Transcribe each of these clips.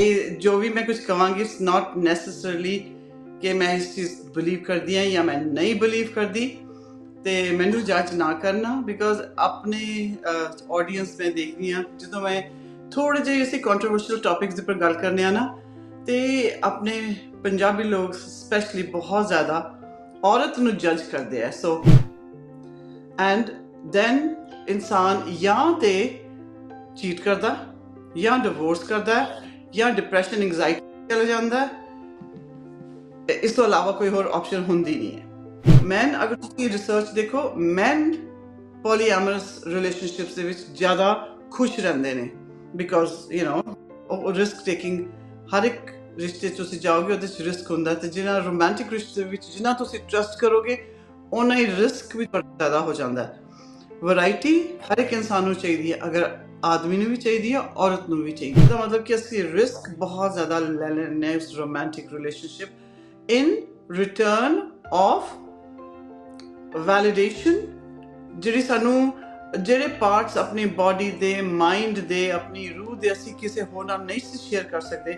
ਇਹ ਜੋ ਵੀ ਮੈਂ ਕੁਝ ਕਵਾਂਗੀ ਇਟਸ ਨਾਟ ਨੈਸੈਸਰਲੀ ਕਿ ਮੈਂ ਇਸ ਚੀਜ਼ ਬਲੀਵ ਕਰਦੀ ਹਾਂ ਜਾਂ ਮੈਂ ਨਹੀਂ ਬਲੀਵ ਕਰਦੀ। ਤੇ ਮੈਨੂੰ ਜੱਜ ਨਾ ਕਰਨਾ ਬਿਕਾਜ਼ ਆਪਣੇ ਆਡੀਅנס ਮੈਂ ਦੇਖਦੀ ਹਾਂ। ਜਦੋਂ ਮੈਂ ਥੋੜੇ ਜਿਹੇ ਅਸੀਂ ਕੰਟਰੋਵਰਸ਼ੀਅਲ ਟੌਪਿਕਸ ਦੇ ਉੱਪਰ ਗੱਲ ਕਰਨੇ ਆ ਨਾ, ਤੇ ਆਪਣੇ ਪੰਜਾਬੀ ਲੋਕ ਸਪੈਸ਼ਲੀ ਬਹੁਤ ਜ਼ਿਆਦਾ ਔਰਤ ਨੂੰ ਜੱਜ ਕਰਦੇ ਆ। ਸੋ ਐਂਡ ਦੈਨ ਇਨਸਾਨ ਜਾਂ ਤੇ ਚੀਟ ਕਰਦਾ ਜਾਂ ਡਿਵੋਰਸ ਕਰਦਾ। ਜਾਂ ਡਿਪਰੈਸ਼ਨ ਐਂਗਜ਼ਾਇਟੀ ਚਲਾ ਜਾਂਦਾ ਹੈ। ਇਸ ਤੋਂ ਇਲਾਵਾ ਕੋਈ ਹੋਰ ਆਪਸ਼ਨ ਹੁੰਦੀ ਨਹੀਂ ਹੈ ਮੈਨ ਅਗਰ ਤੁਸੀਂ ਰਿਸਰਚ ਦੇਖੋ ਮੈਨ ਪੋਲੀਐਮਰਸ ਰਿਲੇਸ਼ਨਸ਼ਿਪਸ ਦੇ ਵਿੱਚ ਜ਼ਿਆਦਾ ਖੁਸ਼ ਰਹਿੰਦੇ ਨੇ ਬਿਕਾਜ਼ ਯੂ نو ਉਹ ਰਿਸਕ ਟੇਕਿੰਗ ਹਰ ਇੱਕ ਰਿਸ਼ਤੇ 'ਚ ਤੁਸੀਂ ਜਾਓਗੇ, ਉਹਦੇ 'ਚ ਰਿਸਕ ਹੁੰਦਾ ਹੈ, ਤੇ ਜਿਹੜਾ ਰੋਮਾਂਟਿਕ ਰਿਸ਼ਤੇ ਵਿੱਚ ਜਿੰਨਾ ਤੁਸੀਂ ਟਰਸਟ ਕਰੋਗੇ, ਉਹਨਾਂ ਹੀ ਰਿਸਕ ਵੀ ਜ਼ਿਆਦਾ ਹੋ ਜਾਂਦਾ ਹੈ ਵੈਰਾਈਟੀ ਹਰ ਇੱਕ ਇਨਸਾਨ ਨੂੰ ਚਾਹੀਦੀ ਹੈ, ਅਗਰ ਆਦਮੀ ਨੂੰ ਵੀ ਚਾਹੀਦੀ ਹੈ, ਔਰਤ ਨੂੰ ਵੀ ਚਾਹੀਦੀ ਹੈ। ਤਾਂ ਮਤਲਬ ਕਿ ਅਸੀਂ ਰਿਸਕ ਬਹੁਤ ਜ਼ਿਆਦਾ ਲੈ ਲੈਂਦੇ ਹਾਂ ਇਸ romantic relationship in return of validation ਜਿਹੜੀ ਸਾਨੂੰ ਜਿਹੜੇ ਪਾਰਟਸ ਆਪਣੀ ਬਾਡੀ ਦੇ ਮਾਈਂਡ ਦੇ, ਆਪਣੀ ਰੂਹ ਦੇ ਅਸੀਂ ਕਿਸੇ ਹੋਰ ਨਾਲ ਨਹੀਂ ਸੀ ਸ਼ੇਅਰ ਕਰ ਸਕਦੇ।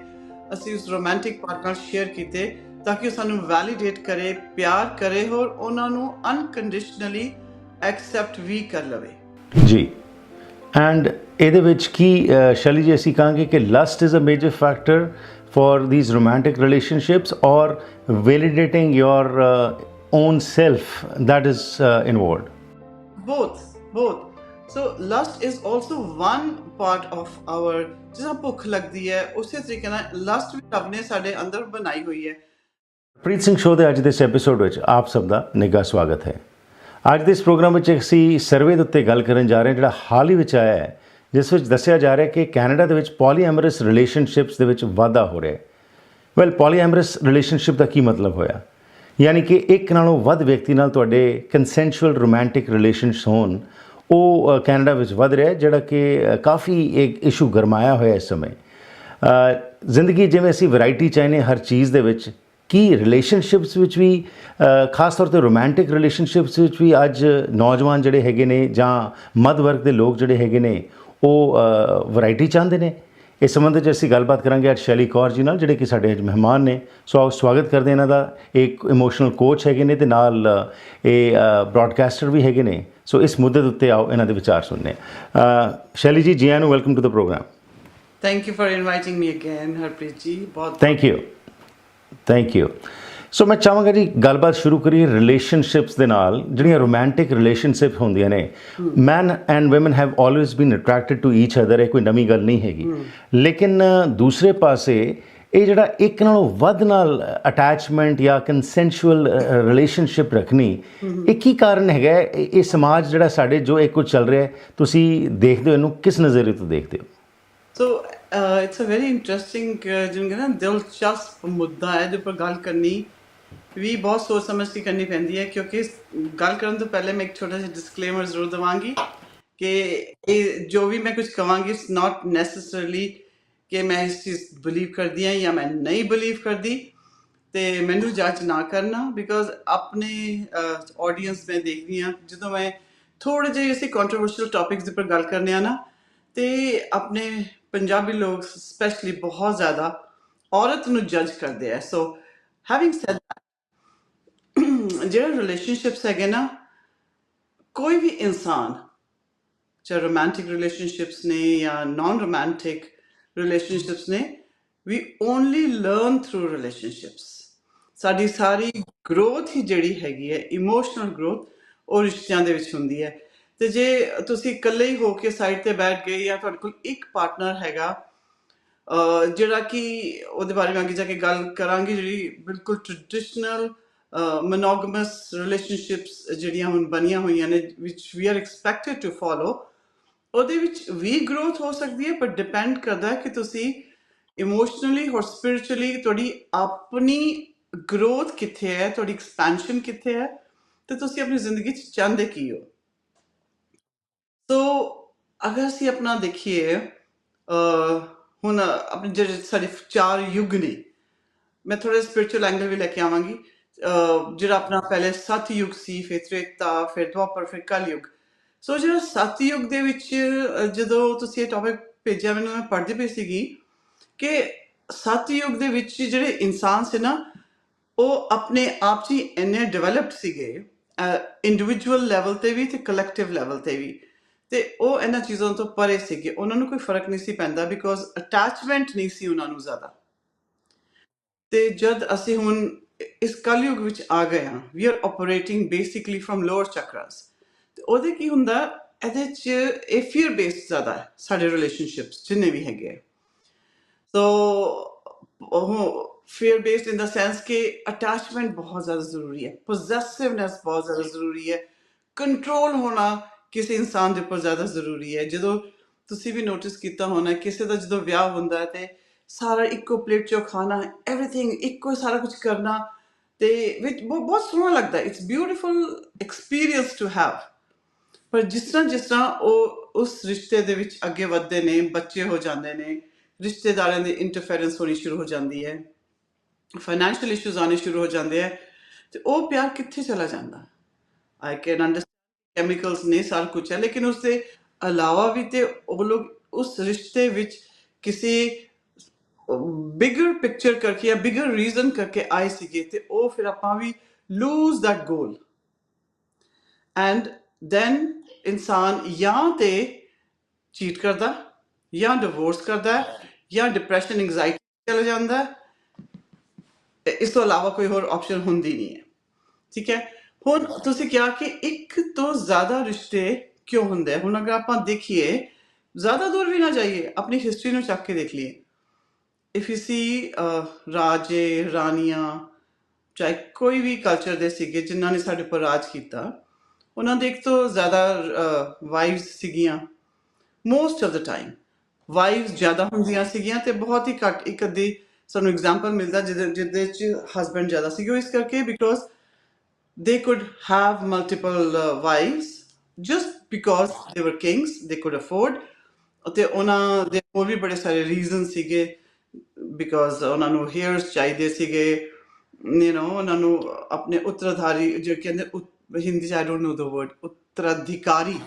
ਅਸੀਂ ਉਸ ਰੋਮਾਂਟਿਕ ਪਾਰਟ ਨਾਲ ਸ਼ੇਅਰ ਕੀਤੇ ਤਾਂ ਕਿ ਉਹ ਸਾਨੂੰ ਵੈਲੀਡੇਟ ਕਰੇ, ਪਿਆਰ ਕਰੇ ਹੋਰ ਉਹਨਾਂ ਨੂੰ ਅਨਕੰਡੀਸ਼ਨਲੀ ਐਕਸੈਪਟ ਵੀ ਕਰ ਲਵੇ। ਜੀ। ਐਂਡ ਇਹਦੇ ਵਿੱਚ ਕੀ ਸ਼ੈਲੀ ਜੀ ਅਸੀਂ ਕਹਾਂਗੇ ਕਿ lust is a major factor for these romantic relationships or validating your uh, own self that is uh, involved both both so lust is also one part of our ਜਿਸ ਭੁੱਖ ਲੱਗਦੀ ਹੈ ਉਸੇ ਤਰੀਕੇ ਨਾਲ ਲਸਟ ਵੀ ਰੱਬ ਨੇ ਸਾਡੇ ਅੰਦਰ ਬਣਾਈ ਹੋਈ ਹੈ। ਪ੍ਰੀਤ ਸਿੰਘ ਸ਼ੋਅ ਦੇ ਅੱਜ ਦੇ ਇਸ ਐਪੀਸੋਡ ਵਿੱਚ ਆਪ ਸਭ ਦਾ ਨਿੱਘਾ ਸਵਾਗਤ ਹੈ। ਅੱਜ ਦੇ ਇਸ ਪ੍ਰੋਗਰਾਮ ਵਿੱਚ ਅਸੀਂ ਸਰਵੇ ਦੇ ਉੱਤੇ ਗੱਲ ਕਰਨ ਜਾ ਰਹੇ ਹਾਂ, ਜਿਹੜਾ ਹਾਲ ਹੀ ਵਿੱਚ ਆਇਆ ਹੈ, ਜਿਸ ਵਿੱਚ ਦੱਸਿਆ ਜਾ ਰਿਹਾ ਹੈ ਕਿ ਕੈਨੇਡਾ ਦੇ ਵਿੱਚ ਪੋਲੀਐਮਰਸ ਰਿਲੇਸ਼ਨਸ਼ਿਪਸ ਦੇ ਵਿੱਚ ਵਾਧਾ ਹੋ ਰਿਹਾ ਹੈ। ਵੈਲ ਪੋਲੀਐਮਰਸ ਰਿਲੇਸ਼ਨਸ਼ਿਪ ਦਾ ਕੀ ਮਤਲਬ ਹੋਇਆ? ਯਾਨੀ ਕਿ ਇੱਕ ਨਾਲੋਂ ਵੱਧ ਵਿਅਕਤੀ ਨਾਲ ਤੁਹਾਡੇ ਕੰਸੈਂਸ਼ੂਅਲ ਰੋਮਾਂਟਿਕ ਰਿਲੇਸ਼ਨਸ ਹੋਣ, ਉਹ ਕੈਨੇਡਾ ਵਿੱਚ ਵੱਧ ਰਿਹਾ ਹੈ, ਜਿਹੜਾ ਕਿ ਕਾਫੀ ਇੱਕ ਇਸ਼ੂ ਗਰਮਾਇਆ ਹੋਇਆ ਇਸ ਸਮੇਂ। ਜ਼ਿੰਦਗੀ ਜਿਵੇਂ ਅਸੀਂ ਵੈਰਾਈਟੀ ਚਾਹੀਨੇ ਹਰ ਚੀਜ਼ ਦੇ ਵਿੱਚ ਕੀ ਰਿਲੇਸ਼ਨਸ਼ਿਪਸ ਵਿੱਚ ਵੀ ਖਾਸ ਤੌਰ ਤੇ ਰੋਮਾਂਟਿਕ ਰਿਲੇਸ਼ਨਸ਼ਿਪਸ ਵਿੱਚ ਵੀ ਅੱਜ ਨੌਜਵਾਨ ਜਿਹੜੇ ਹੈਗੇ ਨੇ ਜਾਂ ਮੱਧ ਵਰਗ ਦੇ ਲੋਕ ਜਿਹੜੇ ਹੈਗੇ ਨੇ ਉਹ ਵੈਰਾਈਟੀ ਚਾਹੁੰਦੇ ਨੇ? ਇਸ ਸੰਬੰਧ ਵਿੱਚ ਅਸੀਂ ਗੱਲਬਾਤ ਕਰਾਂਗੇ ਅੱਜ ਸ਼ੈਲੀ ਕੌਰ ਜੀ ਨਾਲ ਜਿਹੜੇ ਕਿ ਸਾਡੇ ਅੱਜ ਮਹਿਮਾਨ ਨੇ। ਸੋ ਆਓ ਸਵਾਗਤ ਕਰਦੇ ਇਹਨਾਂ ਦਾ। ਇੱਕ ਇਮੋਸ਼ਨਲ ਕੋਚ ਹੈਗੇ ਨੇ ਤੇ ਨਾਲ ਇਹ ਬ੍ਰਾਡਕਾਸਟਰ ਵੀ ਹੈਗੇ ਨੇ। ਸੋ ਇਸ ਮੁੱਦੇ ਦੇ ਉੱਤੇ ਆਓ ਇਹਨਾਂ ਦੇ ਵਿਚਾਰ ਸੁਣਨੇ ਸ਼ੈਲੀ ਜੀ ਜੀ ਆਇਆਂ ਨੂੰ welcome to the program thank you for inviting me again Harpreet ji. ਬਹੁਤ thank you thank you so ਮੈਂ ਚਾਹਾਂਗਾ ਜੀ ਗੱਲਬਾਤ ਸ਼ੁਰੂ ਕਰੀਏ ਰਿਲੇਸ਼ਨਸ਼ਿਪਸ ਦੇ ਨਾਲ, ਜਿਹੜੀਆਂ ਰੋਮਾਂਟਿਕ ਰਿਲੇਸ਼ਨਸ਼ਿਪ ਹੁੰਦੀਆਂ ਨੇ। Man and woman have always been attracted to each other ਇਹ ਕੋਈ ਨਵੀਂ ਗੱਲ ਨਹੀਂ ਹੈਗੀ। ਲੇਕਿਨ ਦੂਸਰੇ ਪਾਸੇ ਇਹ ਜਿਹੜਾ ਇੱਕ ਨਾਲੋਂ ਵੱਧ ਨਾਲ ਅਟੈਚਮੈਂਟ ਜਾਂ ਕੰਸੈਂਸ਼ੂਅਲ ਰਿਲੇਸ਼ਨਸ਼ਿਪ ਰੱਖਣੀ, ਇਹ ਕੀ ਕਾਰਨ ਹੈਗਾ ਇਹ ਸਮਾਜ ਜਿਹੜਾ ਸਾਡੇ ਜੋ ਇਹ ਕੁਝ ਚੱਲ ਰਿਹਾ ਤੁਸੀਂ ਦੇਖਦੇ ਹੋ ਇਹਨੂੰ ਕਿਸ ਨਜ਼ਰੀਏ ਤੋਂ ਦੇਖਦੇ ਹੋ? So it's a very interesting ਜਿਵੇਂ ਕਿ ਨਾ, ਦਿਲਚਸਪ ਮੁੱਦਾ ਹੈ ਜੋ ਪਰ ਗੱਲ ਕਰਨੀ ਵੀ ਬਹੁਤ ਸੋਚ ਸਮਝ ਕੇ ਕਰਨੀ ਪੈਂਦੀ ਹੈ, ਕਿਉਂਕਿ ਗੱਲ ਕਰਨ ਤੋਂ ਪਹਿਲੇ ਮੈਂ ਇੱਕ ਛੋਟਾ ਜਿਹਾ ਡਿਸਕਲੇਮਰ ਜ਼ਰੂਰ ਦਵਾਂਗੀ ਕਿ ਇਹ ਜੋ ਵੀ ਮੈਂ ਕੁਝ ਕਵਾਂਗੀ ਇਟਸ ਨਾਟ ਨੈਸੈਸਰਲੀ ਕਿ ਮੈਂ ਇਸ ਚੀਜ਼ ਬਲੀਵ ਕਰਦੀ ਹਾਂ ਜਾਂ ਮੈਂ ਨਹੀਂ ਬਲੀਵ ਕਰਦੀ। ਤੇ ਮੈਨੂੰ ਜੱਜ ਨਾ ਕਰਨਾ ਬਿਕਾਜ਼ ਆਪਣੇ ਆਡੀਅנס ਮੈਂ ਦੇਖਦੀ ਹਾਂ। ਜਦੋਂ ਮੈਂ ਥੋੜੇ ਜਿਹੇ ਅਸੀਂ ਕੰਟਰੋਵਰਸ਼ੀਅਲ ਟੌਪਿਕਸ ਦੇ ਉੱਪਰ ਗੱਲ ਕਰਨੇ ਆ ਨਾ ਤੇ ਆਪਣੇ ਪੰਜਾਬੀ ਲੋਕ ਸਪੈਸ਼ਲੀ ਬਹੁਤ ਜ਼ਿਆਦਾ ਔਰਤ ਨੂੰ ਜੱਜ ਕਰਦੇ ਆ। ਸੋ ਹੈਵਿੰਗ ਸੈਡ ਜਿਹੜਾ ਰਿਲੇਸ਼ਨਸ਼ਿਪਸ ਹੈਗੇ ਨਾ, ਕੋਈ ਵੀ ਇਨਸਾਨ, ਚਾਹੇ ਰੋਮਾਂਟਿਕ ਰਿਲੇਸ਼ਨਸ਼ਿਪਸ ਨੇ ਜਾਂ ਨਾਨ ਰੋਮਾਂਟਿਕ ਰਿਲੇਸ਼ਨਸ਼ਿਪਸ ਨੇ we only learn through relationships ਸਾਡੀ ਸਾਰੀ ਗਰੋਥ ਹੀ ਜਿਹੜੀ ਹੈਗੀ ਹੈ ਇਮੋਸ਼ਨਲ ਗਰੋਥ ਉਹ ਰਿਸ਼ਤਿਆਂ ਦੇ ਵਿੱਚ ਹੁੰਦੀ ਹੈ। ਤੇ ਜੇ ਤੁਸੀਂ ਇਕੱਲੇ ਹੀ ਹੋ ਕੇ ਸਾਈਡ ਤੇ ਬੈਠ ਗਏ ਜਾਂ ਤੁਹਾਡੇ ਕੋਲ ਇੱਕ ਪਾਰਟਨਰ ਹੈਗਾ ਜਿਹੜਾ ਕਿ ਉਹਦੇ ਬਾਰੇ ਮੈਂ ਅੱਗੇ ਜਾ ਕੇ ਗੱਲ ਕਰਾਂਗੀ, ਜਿਹੜੀ ਬਿਲਕੁਲ ਟ੍ਰੈਡੀਸ਼ਨਲ ਮੋਨੋਗਮਸ ਰਿਲੇਸ਼ਨਸ਼ਿਪਸ ਜਿਹੜੀਆਂ ਹੁਣ ਬਣੀਆਂ ਹੋਈਆਂ ਨੇ ਵਿਚ we are expected to follow ਉਹਦੇ ਵਿੱਚ ਵੀ ਗਰੋਥ ਹੋ ਸਕਦੀ ਹੈ ਪਰ ਡਿਪੈਂਡ ਕਰਦਾ ਹੈ ਕਿ ਤੁਸੀਂ ਇਮੋਸ਼ਨਲੀ ਔਰ ਸਪਿਰਚੁਅਲੀ ਤੁਹਾਡੀ ਆਪਣੀ ਗਰੋਥ ਕਿੱਥੇ ਹੈ, ਤੁਹਾਡੀ ਐਕਸਪੈਂਸ਼ਨ ਕਿੱਥੇ ਹੈ, ਤੇ ਤੁਸੀਂ ਆਪਣੀ ਜ਼ਿੰਦਗੀ 'ਚ ਚਾਹੁੰਦੇ ਕੀ ਹੋ। ਸੋ ਅਗਰ ਅਸੀਂ ਆਪਣਾ ਦੇਖੀਏ ਹੁਣ ਆਪਣੇ ਜਿਹੜੇ ਸਾਡੇ ਚਾਰ ਯੁੱਗ ਨੇ ਮੈਂ ਥੋੜਾ ਸਪਿਰਚੁਅਲ ਐਂਗਲ ਵੀ ਲੈ ਕੇ ਆਵਾਂਗੀ ਜਿਹੜਾ ਆਪਣਾ ਪਹਿਲੇ ਸਤ ਯੁੱਗ ਸੀ ਫਿਰ ਤ੍ਰੇਤਾ ਫਿਰ ਦੁਆਪਰ ਫਿਰ ਕਲਯੁਗ ਸੋ ਜਿਹੜਾ ਸੱਤ ਯੁੱਗ ਦੇ ਵਿੱਚ ਜਦੋਂ ਤੁਸੀਂ ਇਹ ਟੌਪਿਕ ਭੇਜਿਆ ਮੈਨੂੰ ਮੈਂ ਪੜ੍ਹਦੀ ਪਈ ਸੀਗੀ ਕਿ ਸੱਤ ਯੁੱਗ ਦੇ ਵਿੱਚ ਜਿਹੜੇ ਇਨਸਾਨ ਸੀ ਨਾ ਉਹ ਆਪਣੇ ਆਪ 'ਚ ਹੀ ਇੰਨੇ ਡਿਵੈਲਪਡ ਸੀਗੇ ਇੰਡੀਵਿਜੂਅਲ ਲੈਵਲ ਤੇ ਵੀ ਤੇ ਕਲੈਕਟਿਵ ਲੈਵਲ ਤੇ ਵੀ ਤੇ ਉਹ ਇਹਨਾਂ ਚੀਜ਼ਾਂ ਤੋਂ ਪਰੇ ਸੀਗੇ। ਉਹਨਾਂ ਨੂੰ ਕੋਈ ਫ਼ਰਕ ਨਹੀਂ ਸੀ ਪੈਂਦਾ ਬਿਕੋਜ਼ ਅਟੈਚਮੈਂਟ ਨਹੀਂ ਸੀ ਉਹਨਾਂ ਨੂੰ ਜ਼ਿਆਦਾ। ਤੇ ਜਦ ਅਸੀਂ ਹੁਣ ਇਸ ਕਲਯੁਗ ਵਿੱਚ ਆ ਗਏ ਹਾਂ we are operating basically from lower chakras ਤੇ ਉਹਦੇ ਕੀ ਹੁੰਦਾ, ਇਹਦੇ ਚ ਇਹ ਫੀਅਰ ਬੇਸਡ ਜ਼ਿਆਦਾ ਹੈ ਸਾਡੇ ਰਿਲੇਸ਼ਨਸ਼ਿਪਸ ਜਿੰਨੇ ਵੀ ਹੈਗੇ ਆ। ਸੋ ਉਹ fear based in the sense ਕਿ ਅਟੈਚਮੈਂਟ ਬਹੁਤ ਜ਼ਿਆਦਾ ਜ਼ਰੂਰੀ ਹੈ ਪੋਜੈਸਿਵਨੈਸ ਬਹੁਤ ਜ਼ਿਆਦਾ ਜ਼ਰੂਰੀ ਹੈ ਕੰਟਰੋਲ ਹੋਣਾ ਕਿਸੇ ਇਨਸਾਨ ਦੇ ਉੱਪਰ ਜ਼ਿਆਦਾ ਜ਼ਰੂਰੀ ਹੈ। ਜਦੋਂ ਤੁਸੀਂ ਵੀ ਨੋਟਿਸ ਕੀਤਾ ਹੋਣਾ, ਕਿਸੇ ਦਾ ਜਦੋਂ ਵਿਆਹ ਹੁੰਦਾ ਹੈ ਤੇ ਸਾਰਾ ਇੱਕੋ ਪਲੇਟ 'ਚੋਂ ਖਾਣਾ ਐਵਰੀਥਿੰਗ ਇੱਕੋ ਸਾਰਾ ਕੁਝ ਕਰਨਾ ਤੇ ਵਿੱਚ ਬਹੁਤ ਸੋਹਣਾ ਲੱਗਦਾ। It's beautiful experience to have ਪਰ ਜਿਸ ਤਰ੍ਹਾਂ ਜਿਸ ਤਰ੍ਹਾਂ ਉਹ ਉਸ ਰਿਸ਼ਤੇ ਦੇ ਵਿੱਚ ਅੱਗੇ ਵੱਧਦੇ ਨੇ, ਬੱਚੇ ਹੋ ਜਾਂਦੇ ਨੇ, ਰਿਸ਼ਤੇਦਾਰਾਂ ਦੀ ਇੰਟਰਫੇਰੈਂਸ ਹੋਣੀ ਸ਼ੁਰੂ ਹੋ ਜਾਂਦੀ ਹੈ ਫਾਈਨੈਂਸ਼ੀਅਲ ਇਸ਼ੂਜ਼ ਆਣੇ ਸ਼ੁਰੂ ਹੋ ਜਾਂਦੇ ਆ ਤੇ ਉਹ ਪਿਆਰ ਕਿੱਥੇ ਚਲਾ ਜਾਂਦਾ? ਆਈ ਕੈਨ ਅੰਡਰਸਟੈਂਡ ਕੈਮੀਕਲਸ ਨੇ ਸਾਰਾ ਕੁਝ ਹੈ ਲੇਕਿਨ ਉਸ ਦੇ ਇਲਾਵਾ ਵੀ ਤੇ ਉਹ ਲੋਕ ਉਸ ਰਿਸ਼ਤੇ ਵਿੱਚ ਕਿਸੇ ਬਿਗਰ ਪਿਕਚਰ ਕਰਕੇ ਜਾਂ ਬਿਗਰ ਰੀਜ਼ਨ ਕਰਕੇ ਆਏ ਸੀਗੇ ਤੇ ਉਹ ਫਿਰ ਆਪਾਂ ਵੀ lose that goal and then ਇਨਸਾਨ ਜਾਂ ਤੇ ਚੀਟ ਕਰਦਾ ਜਾਂ ਡਿਵੋਰਸ ਕਰਦਾ ਜਾਂ ਡਿਪਰੈਸ਼ਨ ਐਂਗਜ਼ਾਇਟੀ ਚਲਾ ਜਾਂਦਾ ਹੈ ਤੇ ਇਸ ਤੋਂ ਇਲਾਵਾ ਕੋਈ ਹੋਰ ਆਪਸ਼ਨ ਹੁੰਦੀ ਨਹੀਂ ਹੈ ਠੀਕ ਹੈ ਹੁਣ ਤੁਸੀਂ ਕਿਹਾ ਕਿ ਇੱਕ ਤੋਂ ਜ਼ਿਆਦਾ ਰਿਸ਼ਤੇ ਕਿਉਂ ਹੁੰਦੇ ਹੁਣ ਅਗਰ ਆਪਾਂ ਦੇਖੀਏ, ਜ਼ਿਆਦਾ ਦੂਰ ਵੀ ਨਾ ਜਾਈਏ, ਆਪਣੀ ਹਿਸਟਰੀ ਨੂੰ ਚੱਕ ਕੇ ਦੇਖ ਲਈਏ। ਇਫ ਯੂ ਸੀ ਰਾਜੇ, ਰਾਣੀਆਂ, ਚਾਹੇ ਕੋਈ ਵੀ ਕਲਚਰ ਦੇ ਸੀਗੇ ਜਿਨ੍ਹਾਂ ਨੇ ਸਾਡੇ ਉੱਪਰ ਰਾਜ ਕੀਤਾ, ਉਹਨਾਂ ਦੇ ਇੱਕ ਤੋਂ ਜ਼ਿਆਦਾ ਵਾਈਵਸ ਸੀਗੀਆਂ most of the time wives ਜ਼ਿਆਦਾ ਹੁੰਦੀਆਂ ਸੀਗੀਆਂ ਤੇ ਬਹੁਤ ਹੀ ਘੱਟ ਇੱਕ ਅੱਧੀ ਸਾਨੂੰ ਐਗਜ਼ਾਮਪਲ ਮਿਲਦਾ ਜਿਹਦੇ ਜਿਹਦੇ ਚ ਹਸਬੰਡ ਜ਼ਿਆਦਾ ਸੀਗੇ। ਉਹ ਇਸ ਕਰਕੇ because they could have multiple uh, wives just because they were kings they could afford. ਤੇ ਉਹਨਾਂ ਦੇ ਹੋਰ ਵੀ ਬੜੇ ਸਾਰੇ ਰੀਜ਼ਨ ਸੀਗੇ ਬਿਕੋਜ਼ ਉਹਨਾਂ ਨੂੰ ਹੇਅਰਸ ਚਾਹੀਦੇ ਸੀਗੇ ਯੂ نو ਉਹਨਾਂ ਨੂੰ ਆਪਣੇ ਉੱਤਰਾਧਾਰੀ ਜੋ ਕਹਿੰਦੇ ਉਤ- ਹਿੰਦੀ ਚ I don't know the word ਉੱਤਰਾਧਿਕਾਰੀ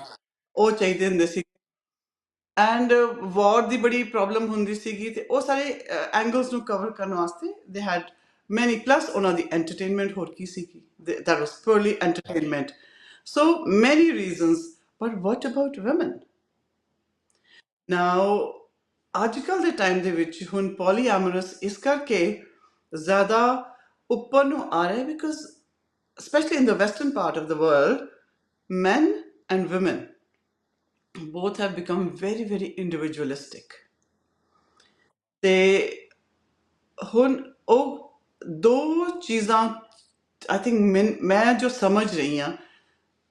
ਉਹ ਚਾਹੀਦੇ ਹੁੰਦੇ ਸੀ ਐਂਡ ਵਾਰ ਦੀ ਬੜੀ ਪ੍ਰੋਬਲਮ ਹੁੰਦੀ ਸੀਗੀ ਤੇ ਉਹ ਸਾਰੇ ਐਂਗਲਸ ਨੂੰ ਕਵਰ ਕਰਨ ਵਾਸਤੇ ਦੇ had ਮੈਨੀ ਪਲੱਸ ਉਹਨਾਂ ਦੀ ਐਂਟਰਟੇਨਮੈਂਟ ਹੋਰ ਕੀ ਸੀਗੀ that was purely entertainment so many reasons but what about women now ਅੱਜ ਕੱਲ ਦੇ ਟਾਈਮ ਦੇ ਵਿੱਚ ਹੁਣ ਪੋਲੀਐਮਰਸ ਇਸ ਕਰਕੇ ਜ਼ਿਆਦਾ ਉੱਪਰ ਨੂੰ ਆ ਰਿਹਾ because especially in the western part of the world men and women both have become very very individualistic ਤੇ ਹੁਣ ਉਹ ਦੋ ਚੀਜ਼ਾਂ ਆਈ ਥਿੰਕ ਮੈਂ ਜੋ ਸਮਝ ਰਹੀ ਹਾਂ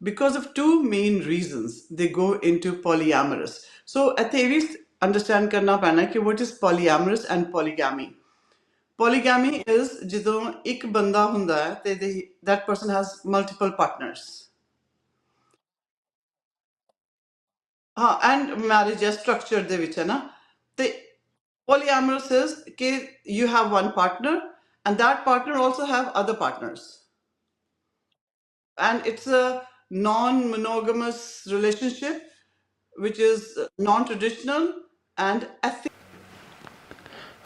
because of two main reasons they go into polyamorous so ਇੱਥੇ ਇਹ ਵੀ understand ਕਰਨਾ ਪੈਣਾ ਕਿ what is polyamorous and polygamy polygamy is ਜਦੋਂ ਇੱਕ ਬੰਦਾ ਹੁੰਦਾ ਹੈ ਤੇ they, that person has multiple partners ਹਾਂ ਐਂਡ ਮੈਰਿਜ ਹੈ ਸਟਰਕਚਰ ਦੇ ਵਿੱਚ ਹੈ ਨਾ ਤੇ polyamorous is ਕਿ you have one partner and that partner also have other partners. And it's a non-monogamous relationship which is non-traditional and ethical